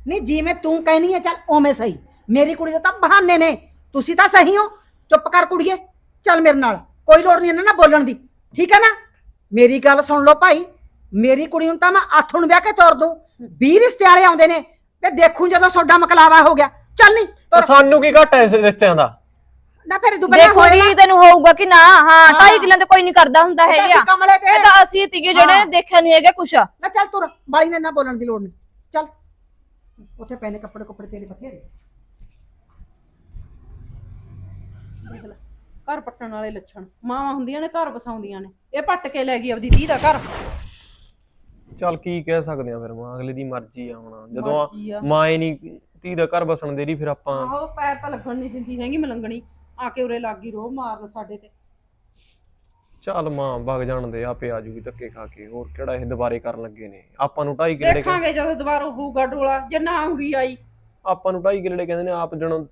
D: ਨਹੀਂ ਜਿਵੇਂ ਤੂੰ ਕਹਿਨੀ ਹੈ ਚੱਲ ਓਵੇਂ ਸਹੀ। ਮੇਰੀ ਕੁੜੀ ਦੇ ਤਾਂ ਬਹਾਨੇ ਨੇ। ਤੁਸੀਂ ਤਾਂ ਸਹੀ ਹੋ। ਚੁੱਪ ਕਰ ਕੁੜੀਏ। ਚੱਲ ਮੇਰੇ ਨਾਲ। ਕੋਈ ਲੋੜ ਨਹੀਂ ਇਹਨਾਂ ਨਾਲ ਬੋਲਣ ਦੀ। ਠੀਕ ਹੈ ਨਾ? ਮੇਰੀ ਗੱਲ ਸੁਣ ਲਓ ਭਾਈ। ਮੇਰੀ ਕੁੜੀ ਨੂੰ ਤਾਂ ਮੈਂ ਆਥੋਂ ਨੂੰ ਵਿਆਹ ਕੇ ਤੋਰ ਦੂੰ। 20 ਰਿਸ਼ਤੇ ਵਾਲੇ ਆਉਂਦੇ ਨੇ। ਤੇ ਦੇਖੂੰ ਜਦੋਂ ਸੋਡਾ ਮਕਲਾਵਾ ਹੋ ਗਿਆ। ਚੱਲ ਨਹੀਂ
C: ਤਾਂ ਸਾਨੂੰ ਕੀ ਘਟ ਇਸ ਰਿਸ਼ਤਿਆਂ ਦਾ?
D: ਨਾ ਫਿਰ ਤੂੰ ਪਹਿਲਾਂ
B: ਦੇਖੋ ਜੀ ਤੈਨੂੰ ਹੋਊਗਾ ਕਿ ਨਾ ਹਾਂ। ਢਾਈ ਕਿੱਲਿਆਂ ਤੇ ਕੋਈ ਨਹੀਂ ਕਰਦਾ ਹੁੰਦਾ ਹੈਗਾ।
D: ਅਸੀਂ ਕਮਲੇ ਤੇ
B: ਇਹ ਤਾਂ ਅਸੀਂ ਤੀਗੇ ਜਿਹੜੇ
D: ਹਾਂ।
B: ਦੇਖਿਆ ਨਹੀਂ ਹੈਗਾ ਕੁਛ।
D: ਨਾ ਚੱਲ ਤੁਰ ਬਾਈ ਨੇ ਨਾ ਬੋਲਣ ਦੀ ਲੋੜ ਨਹੀਂ। ਚੱਲ। ਉੱਥੇ ਪੈਨੇ ਕੱਪੜੇ ਕੁੱਪੜੇ ਤੇਰੇ ਬਥੇਰੇ
A: ਦੇਖ ਲੈ। ਘਰ ਪੱਟਣ ਵਾਲੇ ਲੱਛਣ। ਮਾਵਾਂ ਹੁੰਦੀਆਂ ਨੇ ਘਰ ਵਸਾਉਂਦੀਆਂ ਨੇ। ਇਹ ਪੱਟ ਕੇ ਲੈ ਗਈ ਆਪਦੀ ਧੀ ਦਾ ਘਰ।
C: ਚੱਲ ਕੀ ਕਹਿ ਸਕਦੇ ਆ ਫਿਰ ਮਾਂ ਅਗਲੇ ਦੀ ਮਰਜ਼ੀ ਆ ਹੁਣ। ਜਦੋਂ
A: ਮਰਜ਼ੀ ਆ।
C: ਮਾਂ ਹੀ ਨਹੀਂ ਧੀ ਦਾ ਘਰ ਬਸਣ ਦੇ ਰਹੀ ਫਿਰ ਆਪਾਂ
A: ਆਹੋ ਪੈਰ ਤਾਂ ਲੱਗਣ ਨਹੀਂ ਦਿੰਦੀ ਹੈਗੀ ਮਲੰਗਣੀ। ਆ ਕੇ ਉਰੇ ਲੱਗ ਗਈ ਰੋਹ ਮਾਰਨ ਸਾਡੇ ਤੇ।
C: ਚੱਲ ਮਾਂ ਵਗ ਜਾਣ ਦੇ ਆਪੇ ਆ ਜੂਗੀ ਧੱਕੇ ਖਾ ਕੇ। ਹੋਰ ਕਿਹੜਾ ਇਹ ਦੁਬਾਰੇ ਕਰਨ ਲੱਗੇ ਨੇ? ਆਪਾਂ ਨੂੰ ਢਾਈ ਕਿੱਲੇ
A: ਦੇਖਾਂਗੇ ਜਦੋਂ ਦੁਬਾਰਾ ਹੋਊਗਾ ਡੋਲਾ ਜੇ ਨਾ ਉਰੀ ਆਈ।
C: ਆਪਾਂ ਨੂੰ ਢਾਈ ਕਿੱਲੇ ਕਹਿੰਦੇ ਨੇ ਆਪ ਜਣ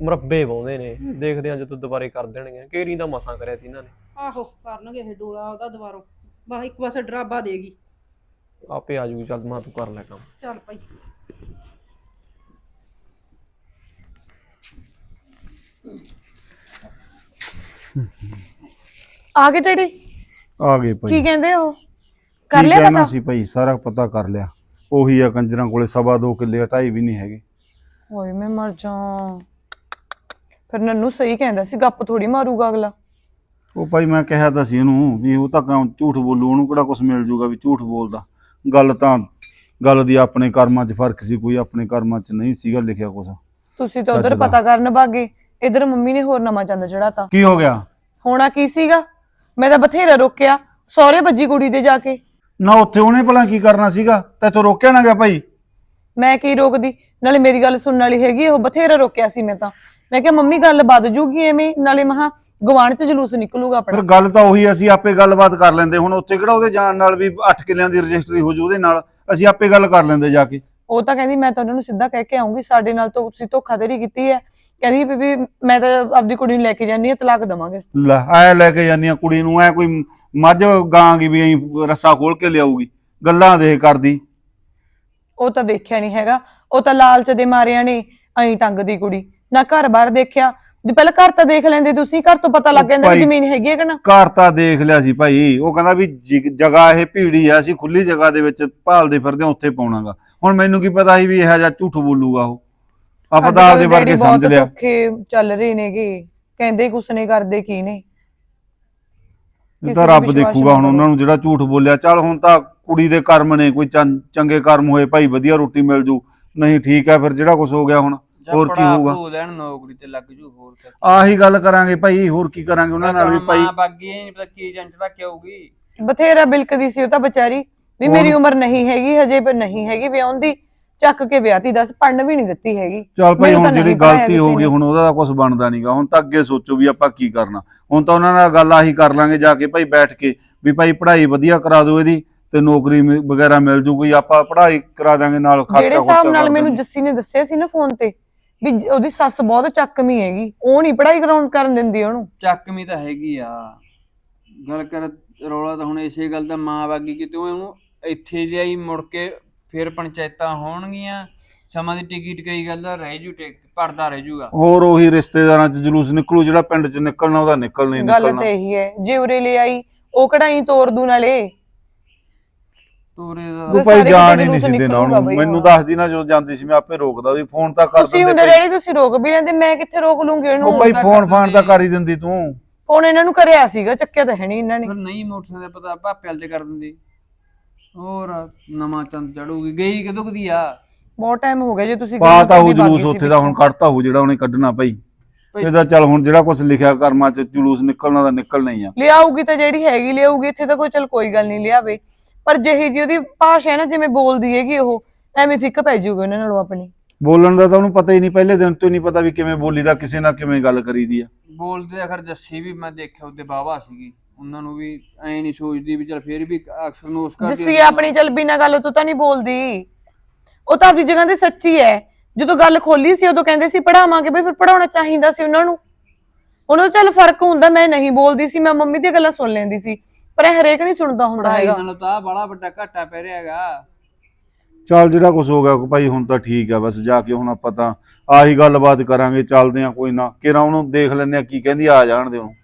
C: ਮੁਰੱਬੇ ਪਾਉਂਦੇ ਨੇ। ਦੇਖਦੇ ਆ ਜਦੋਂ ਦੁਬਾਰੇ ਕਰ ਦੇਣਗੇ। ਕੇਰੀ ਦਾ ਮਸਾਂ ਕਰਿਆ ਸੀ ਇਹਨਾਂ ਨੇ।
A: ਆਹੋ ਕਰਨਗੇ ਇਹ ਡੋਲਾ ਉਹਦਾ ਦੁਬਾਰਾ। ਬਸ ਇੱਕ ਪਾਸੇ ਡਰਾਬਾ ਦੇਗੀ
C: ਆਪੇ ਆ ਜੂਗੀ ਚੱਲ ਮਾਂ ਤੂੰ ਕਰ ਲੈ ਕੰਮ।
A: ਚੱਲ ਭਾਈ।
F: ਆ ਗਏ ਡੈਡੀ?
G: ਆ ਗਏ ਭਾਈ।
F: ਕੀ ਕਹਿੰਦੇ ਹੋ ਕਰ
G: ਕੀ
F: ਲਿਆ
G: ਕਹਿਣਾ
F: ਪਤਾ?
G: ਸੀ ਭਾਈ? ਸਾਰਾ ਪਤਾ ਕਰ ਲਿਆ। ਉਹੀ ਆ ਕੰਜਰਾਂ ਕੋਲੇ ਸਵਾ ਦੋ ਕਿੱਲੇ ਢਾਈ ਵੀ ਨਹੀਂ ਹੈਗੇ।
F: ਓਏ ਮੈਂ ਮਰ ਜਾ ਫਿਰ ਨੰਨੂ ਸਹੀ ਕਹਿੰਦਾ ਸੀ ਗੱਪ ਥੋੜੀ ਮਾਰੂਗਾ ਅਗਲਾ।
G: ਉਹ ਭਾਈ ਮੈਂ ਕਿਹਾ ਤਾਂ ਸੀ ਇਹਨੂੰ ਵੀ ਉਹ ਤਾਂ ਕਿਉਂ ਝੂਠ ਬੋਲੂ? ਉਹਨੂੰ ਕਿਹੜਾ ਕੁਝ ਮਿਲ ਜੂਗਾ ਵੀ ਝੂਠ ਬੋਲਦਾ? ਗੱਲ ਤਾਂ ਗੱਲ ਦੀ ਆਪਣੇ ਕਰਮਾਂ 'ਚ ਫ਼ਰਕ ਸੀ ਕੋਈ ਆਪਣੇ ਕਰਮਾਂ 'ਚ ਨਹੀਂ ਸੀਗਾ ਲਿਖਿਆ ਕੁਝ
F: ਤੁਸੀਂ ਤਾਂ ਉਧਰ
G: ਦਾ।
F: ਪਤਾ ਕਰਨ ਭਾਗੇ ਇਧਰ ਮੰਮੀ ਨੇ ਹੋਰ ਨਵਾਂ ਚੰਦ ਚੜਾਤਾ
G: ਕੀ ਹੋ ਗਿਆ?
F: ਹੋਣਾ ਕੀ ਸੀਗਾ? ਮੈਂ ਤਾਂ ਬਥੇਰਾ ਰੋਕਿਆ ਸਹੁਰੇ ਵੱਜੀ ਕੁੜੀ ਦੇ ਜਾ ਕੇ।
G: ਨਾ ਉੱਥੇ ਉਹਨੇ ਭਲਾ ਕੀ ਕਰਨਾ ਸੀਗਾ? ਤੈਥੋਂ ਰੋਕਿਆ ਨਾ ਗਿਆ ਭਾਈ।
F: ਮੈਂ ਕੀ ਰੋਕਦੀ? ਨਾਲੇ ਮੇਰੀ ਗੱਲ ਸੁਣਨ ਵਾਲੀ ਹੈਗੀ ਉਹ ਬਥੇਰਾ ਰੋਕਿਆ ਸੀ ਮੈਂ ਤਾਂ। ਮੈਂ ਕਿਹਾ ਮੰਮੀ ਗੱਲ ਵੱਧ ਜੂਗੀ ਐਵੇਂ? ਨਾਲੇ ਮਹਾ ਗਵਾਂਢ ਚ ਜਲੂਸ ਨਿਕਲੂਗਾ
G: ਫਿਰ
F: ਆਪਣਾ
G: ਗੱਲ ਤਾਂ ਉਹੀ ਅਸੀਂ ਆਪੇ ਗੱਲਬਾਤ ਕਰ ਲੈਂਦੇ। ਹੁਣ ਉੱਥੇ ਕਿਹੜਾ ਉਹਦੇ ਜਾਣ ਨਾਲ ਵੀ 8 ਕਿੱਲਿਆਂ ਦੀ ਰਜਿਸਟਰੀ ਹੋ ਜੂ ਉਹਦੇ ਨਾਲ? ਅਸੀਂ ਆਪੇ ਗੱਲ ਕਰ ਲੈਂਦੇ ਜਾ ਕੇ।
F: ਉਹ ਤਾਂ ਕਹਿੰਦੀ ਮੈਂ ਤਾਂ ਉਹਨਾਂ ਨੂੰ ਸਿੱਧਾ ਕਹਿ ਕੇ ਆਉਂਗੀ ਸਾਡੇ ਨਾਲ ਤਾਂ ਤੁਸੀਂ ਧੋਖਾਧੜੀ ਕੀਤੀ ਹੈ। ਕਹਿੰਦੀ ਵੀ ਵੀ ਮੈਂ ਤਾਂ ਆਪਦੀ ਕੁੜੀ ਨੂੰ ਲੈ ਕੇ ਜਾਨੀ ਆ ਤਲਾਕ ਦਵਾਂਗੇ
G: ਲੈ ਐ ਲੈ ਕੇ ਜਾਂਦੀਆਂ ਕੁੜੀ ਨੂੰ ਐ ਕੋਈ ਮੱਝ ਗਾਂਗੀ ਵੀ ਐਂ ਰੱਸਾ ਖੋਲ ਕੇ ਲਿਆਊਗੀ ਗੱਲਾਂ ਦੇ ਕਰਦੀ।
F: ਉਹ ਤਾਂ ਵੇਖਿਆ ਨਹੀਂ ਹੈਗਾ ਉਹ ਤਾਂ ਲਾਲਚ ਦੇ ਮਾਰਿਆਂ ਨੇ ਐਂ ਟੰਗਦੀ ਕੁੜੀ। ਨਾ ਘਰ-ਬਾਰ ਦੇਖਿਆ ਜੇ ਪਹਿਲਾਂ ਘਰ ਤਾਂ ਦੇਖ ਲੈਂਦੇ ਤੁਸੀਂ ਘਰ ਤੋਂ ਪਤਾ ਲੱਗ ਜਾਂਦਾ ਵੀ
G: ਭਾਈ-
F: ਜ਼ਮੀਨ ਹੈਗੀ ਹੈ ਕਿ ਨਾ।
G: ਘਰ ਤਾਂ ਦੇਖ ਲਿਆ ਸੀ ਭਾਈ ਉਹ ਕਹਿੰਦਾ ਵੀ ਜਗ੍ਹਾ ਇਹ ਭੀੜੀ ਆ ਅਸੀਂ ਖੁੱਲੀ ਜਗ੍ਹਾ ਦੇ ਵਿੱਚ ਭਾਲਦੇ ਫਿਰਦੇ ਹਾਂ, ਉੱਥੇ ਪਾਉਣਾਗਾ। ਹੁਣ ਮੈਨੂੰ ਕੀ ਪਤਾ ਸੀ ਵੀ ਇਹੋ ਜਿਹਾ ਝੂਠ ਬੋਲੂਗਾ ਉਹ। ਆਪਾਂ ਤਾਂ ਆਪਦੇ ਵਰਗੇ ਸਮਝ ਲਿਆ।
F: ਧੋਖੇ ਚੱਲ ਰਹੇ ਨੇਗੇ। ਕਹਿੰਦੇ ਕੁਛ ਨੇ ਕਰਦੇ ਕੀ ਨੇ।
G: ਇਹ
F: ਕਿਸੇ
G: ਤਾਂ
F: ਤੇ
G: ਰੱਬ
F: ਵਿਸ਼ਵਾਸ
G: ਦੇਖੂਗਾ
F: ਨਾ
G: ਹੁਣ
F: ਕਰੋ।
G: ਉਹਨਾਂ ਨੂੰ ਜਿਹੜਾ ਝੂਠ ਬੋਲਿਆ। ਚੱਲ ਹੁਣ ਤਾਂ ਕੁੜੀ ਦੇ ਕਰਮ ਨੇ ਕੋਈ ਚੰ- ਚੰਗੇ ਕਰਮ ਹੋਏ ਭਾਈ ਵਧੀਆ ਰੋਟੀ ਮਿਲ ਜੂ। ਨਹੀਂ ਠੀਕ ਆ ਫਿਰ ਜਿਹੜਾ ਕੁਝ ਹੋ ਗਿਆ ਹੁਣ। ਹੋਰ ਕੀ ਹੋਊਗਾ?
E: ਹੋ ਲੈਣ ਨੌਕਰੀ ਤੇ ਲੱਗ ਜੂ ਹੋਰ ਕੀ
G: ਆਹੀ ਗੱਲ ਕਰਾਂਗੇ ਭਾਈ ਹੋਰ ਕੀ ਕਰਾਂਗੇ ਉਹਨਾਂ ਨਾਲ ਵੀ ਭਾਈ?
E: ਬਾਗੀ ਨਹੀਂ ਪਤਾ ਕੀ ਜੰਟਦਾ ਕਿ ਆਊਗੀ
F: ਬਥੇਰਾ ਬਿਲਕਦੀ ਸੀ ਉਹ ਤਾਂ ਵਿਚਾਰੀ ਵੀ ਮੇਰੀ ਉਮਰ ਨਹੀਂ ਹੈਗੀ ਹਜੇ ਪਰ ਨਹੀਂ ਹੈਗੀ ਵਿਆਹੁਣ ਦੀ ਚੱਕ ਕੇ ਵਿਆਹਤੀ ਦੱਸ ਪੜਨ ਵੀ ਨਹੀਂ ਦਿੱਤੀ ਹੈਗੀ।
G: ਚੱਲ ਭਾਈ
F: ਮੈਨੂੰ
G: ਹੁਣ
F: ਤਾਂ
G: ਜਿਹੜੀ
F: ਨਹੀਂ
G: ਗਲਤੀ
F: ਕਿਸੇ
G: ਹੋ ਗਈ
F: ਨੇ।
G: ਹੁਣ ਉਹਦਾ ਕੁਝ ਬਣਦਾ ਨਹੀਂਗਾ ਹੁਣ ਤਾਂ ਅੱਗੇ ਸੋਚੋ ਵੀ ਆਪਾਂ ਕੀ ਕਰਨਾ। ਹੁਣ ਤਾਂ ਉਹਨਾਂ ਨਾਲ ਗੱਲ ਆਹੀ ਕਰ ਲਾਂਗੇ ਜਾ ਕੇ ਭਾਈ ਬੈਠ ਕੇ ਵੀ ਭਾਈ ਪੜ੍ਹਾਈ ਵਧੀਆ ਕਰਾ ਦਿਓ ਇਹਦੀ ਤੇ ਨੌਕਰੀ ਮਿ- ਵਗੈਰਾ ਮਿਲ ਜੂ ਕੋਈ ਆਪਾਂ ਪੜ੍ਹਾਈ ਕਰਾ ਦਾਂਗੇ ਨਾਲ ਖਰਚਾ
F: ਜਿਹੜੇ ਹਿਸਾਬ
G: ਖੁਰਚਾ
F: ਨਾਲ
G: ਕਰ
F: ਮੈਨੂੰ
G: ਦਾਂਗੇ।
F: ਜੱਸੀ ਨੇ ਦੱਸਿਆ ਸੀ ਨਾ ਫੋਨ ਤੇ ਵੀ ਜ- ਉਹਦੀ ਸੱਸ ਬਹੁਤ ਚੱਕਵੀਂ ਹੈਗੀ ਉਹ ਨਹੀਂ ਪੜ੍ਹਾਈ ਕਰਾਉਣ ਕਰਨ ਦਿੰਦੀ ਉਹਨੂੰ।
E: ਚੱਕਵੀਂ ਤਾਂ ਹੈਗੀ ਆ।
H: ਗੱਲ ਕਰ ਰੌਲਾ ਤਾਂ ਹੁਣ ਇਸੇ ਗੱਲ ਦਾ ਮਾਂ ਬਾਗੀ ਕਿ ਤੂੰ ਇਹਨੂੰ ਇੱਥੇ ਜਾਈ ਮੁੜ ਕੇ ਫਿਰ ਪੰਚਾਇਤਾਂ ਹੋਣਗੀਆਂ। ਸਮਾਂ ਦੀ ਟਿਕਟ ਕਈ ਗੱਲ ਦਾ ਰਹਿ ਜੂ ਟਿਕ ਪੜਦਾ ਰਹਿ ਜੂਗਾ।
G: ਹੋਰ ਉਹੀ ਰਿਸ਼ਤੇਦਾਰਾਂ 'ਚ ਜਲੂਸ ਨਿਕਲੂ ਜਿਹੜਾ ਪਿੰਡ 'ਚ ਨਿਕਲਣਾ ਉਹਦਾ ਨਿਕਲ ਨਹੀਂ
F: ਗੱਲ
G: ਨਿਕਲਣਾ।
F: ਤੇ ਇਹੀ ਹੈ ਜੇ ਉਰੇ ਲੈ ਆਈ ਉਹ ਕਢਾਈ ਤੋੜ ਦੂ ਨਾਲੇ।
H: ਤੋਰੇ ਦਾ
G: ਤੂੰ
F: ਸਾਰੇ
G: ਭਾਈ
F: ਕਿਤੇ
G: ਜਾਣ ਹੀ ਨਹੀਂ
F: ਜਲੂਸ
G: ਸੀ ਦੇਣਾ
F: ਨਿਕਲੂਗਾ
G: ਉਹਨੂੰ।
F: ਬਈ।
G: ਮੈਨੂੰ
F: ਹੁਣ।
G: ਦੱਸਦੀ ਨਾ ਜਦੋਂ ਜਾਂਦੀ ਸੀ ਮੈਂ ਆਪੇ ਰੋਕਦਾ ਵੀ ਫੋਨ ਤਾਂ ਕਰ
F: ਤੁਸੀਂ ਹੁੰਦੇ ਰੈਡੀ ਤੁਸੀਂ ਰੋਕ ਵੀ ਲੈਂਦੇ ਮੈਂ ਕਿੱਥੇ ਰੋਕ ਲੂੰਗੀ
G: ਉਹ
F: ਉਹਨੂੰ
G: ਭਾਈ
H: ਤਾਂ
G: ਫੋਨ
H: ਕਰ
G: ਫਾਨ ਤਾਂ
H: ਦਿੰਦੀ।
G: ਕਰ ਹੀ ਦਿੰਦੀ ਤੂੰ।
F: ਹੁਣ ਇਹਨਾਂ ਨੂੰ ਕਰਿਆ ਸੀਗਾ ਚੱਕਿਆ ਤਾਂ ਹੈ ਨਹੀਂ ਇਹਨਾਂ ਨੇ।
H: ਫਿਰ ਨਹੀਂ ਮੋਟਰਸਾਈਕਲ ਦਾ ਪਤਾ ਭਾਪੇ ਵਾਲ ਤੇ ਕਰ ਦਿੰਦੀ। ਹੋਰ ਨਵਾਂ ਚੰਦ ਚੜੂਗੀ ਗਈ ਕਦੋਂ ਕਦੀ ਆ?
F: ਬਹੁਤ ਟਾਈਮ ਹੋ ਗਿਆ ਜੇ ਤੁਸੀਂ
G: ਪਾ ਤਾਂ ਉਹ
F: ਕਦੀ ਬਾਗੀ
G: ਜਲੂਸ
F: ਸੀ
G: ਉੱਥੇ ਦਾ ਹੁਣ
F: ਪਿੱਛੋਂ।
G: ਕੱਢਤਾ ਹੋ ਜਿਹੜਾ ਉਹਨੇ ਕੱਢਣਾ ਭਾਈ। ਇਹਦਾ ਚੱਲ ਹੁਣ ਜਿਹੜਾ ਕੁਝ ਲਿਖਿਆ ਕਰਮਾਂ 'ਚ ਜਲੂਸ ਨਿਕਲਣਾ ਨਿਕਲਣਾ ਹੀ ਆ।
F: ਲਿਆਊਗੀ ਤਾਂ ਜਿਹੜੀ ਹੈਗੀ ਲਿਆਊਗੀ ਇੱਥੇ ਤਾਂ ਕੋਈ ਚਲ ਕੋਈ ਗੱਲ ਨਹੀਂ ਲਿਆਵੇ। ਪਰ ਜਿਹੀ ਜੀ ਉਹਦੀ ਭਾਸ਼ਾ ਹੈ ਨਾ ਜਿਵੇਂ ਬੋਲਦੀ ਹੈਗੀ ਉਹ ਐਵੇਂ ਫਿੱਕ ਪੈ ਜਾਊਗੀ ਉਹਨਾਂ ਨਾਲੋਂ ਆਪਣੀ।
G: ਬੋਲਣ ਦਾ ਤਾਂ ਉਹਨੂੰ ਪਤਾ ਹੀ ਨਹੀਂ ਪਹਿਲੇ ਦਿਨ ਤੋਂ ਹੀ ਨਹੀਂ ਪਤਾ ਵੀ ਕਿਵੇਂ ਬੋਲੀਦਾ ਕਿਸੇ ਨਾਲ ਕਿਵੇਂ ਗੱਲ ਕਰੀਦੀ ਆ।
H: ਬੋਲਦੇ ਅਖਰ ਜੱਸੀ ਵੀ ਮੈਂ ਦੇਖਿਆ ਉਹਦੇ ਬਾਵਾ ਸੀਗੀ ਉਹਨਾਂ ਨੂੰ ਵੀ ਐ ਨਹੀਂ ਸੋਚਦੀ ਵੀ ਚਲ ਫਿਰ ਵੀ ਅਕਸਰ ਨੂੰ ਉਸ ਕਰਕੇ
F: ਜਿਸੀ ਆਪਣੀ ਚਲ ਬਿਨਾਂ ਗੱਲ ਤੋਂ ਤਾਂ ਨਹੀਂ ਬੋਲਦੀ। ਉਹ ਤਾਂ ਆਪਣੀ ਜਗ੍ਹਾ ਤੇ ਸੱਚੀ ਹੈ। ਜਦੋਂ ਗੱਲ ਖੋਲੀ ਸੀ ਉਦੋਂ ਕਹਿੰਦੇ ਸੀ ਪੜਾਵਾਂਗੇ ਬਈ ਫਿਰ ਪੜਾਉਣਾ ਚਾਹੀਦਾ ਸੀ ਉਹਨਾਂ ਨੂੰ। ਉਹਨਾਂ ਦਾ ਚੱਲ ਫ਼ਰਕ ਹੁੰਦਾ ਮੈਂ ਨਹੀਂ ਬੋਲਦੀ ਸੀ ਮੈਂ ਮੰਮੀ ਦੀਆਂ ਗੱਲਾਂ ਸੁਣ ਲੈਂਦੀ ਸੀ। ਪਰ ਇਹ ਹਰੇਕ ਨਹੀਂ ਸੁਣਦਾ ਹੁੰਦਾ
H: ਪੜਾਈ
F: ਹੈਗਾ।
H: ਨਾਲੋਂ ਤਾਂ ਬੜਾ ਵੱਡਾ ਘਾਟਾ ਪੈ ਰਿਹਾ ਹੈਗਾ।
G: ਚੱਲ ਜਿਹੜਾ ਕੁਝ ਹੋ ਗਿਆ ਭਾਈ ਹੁਣ ਤਾਂ ਠੀਕ ਆ ਬਸ ਜਾ ਕੇ ਹੁਣ ਆਪਾਂ ਤਾਂ ਆਹੀ ਗੱਲਬਾਤ ਕਰਾਂਗੇ ਚੱਲਦੇ ਆ ਕੋਈ ਨਾ। ਕਿਰਾ ਉਹਨੂੰ ਦੇਖ ਲੈਂਦੇ ਆ ਕੀ ਕਹਿੰਦੀ ਆ ਜਾਣ ਦੇ ਉਹਨੂੰ।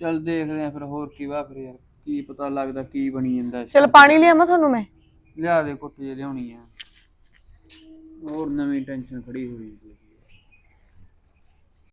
H: ਚਲ ਦੇਖਦੇ ਆ ਫਿਰ ਹੋਰ ਕੀ ਵਾ ਫਿਰ ਯਾਰ ਕੀ ਪਤਾ ਲੱਗਦਾ ਕੀ ਬਣੀ ਜਾਂਦਾ
F: ਚਲ ਪਾਣੀ ਲਿਆਵਾਂ ਤੁਹਾਨੂੰ ਮੈਂ?
H: ਲਿਆ ਦੇ ਕੁੱਟ ਜੇ ਲਿਆਉਣੀ ਆ। ਹੋਰ ਨਵੀਂ ਟੈਨਸ਼ਨ ਖੜੀ ਹੋਈ। ਹੈ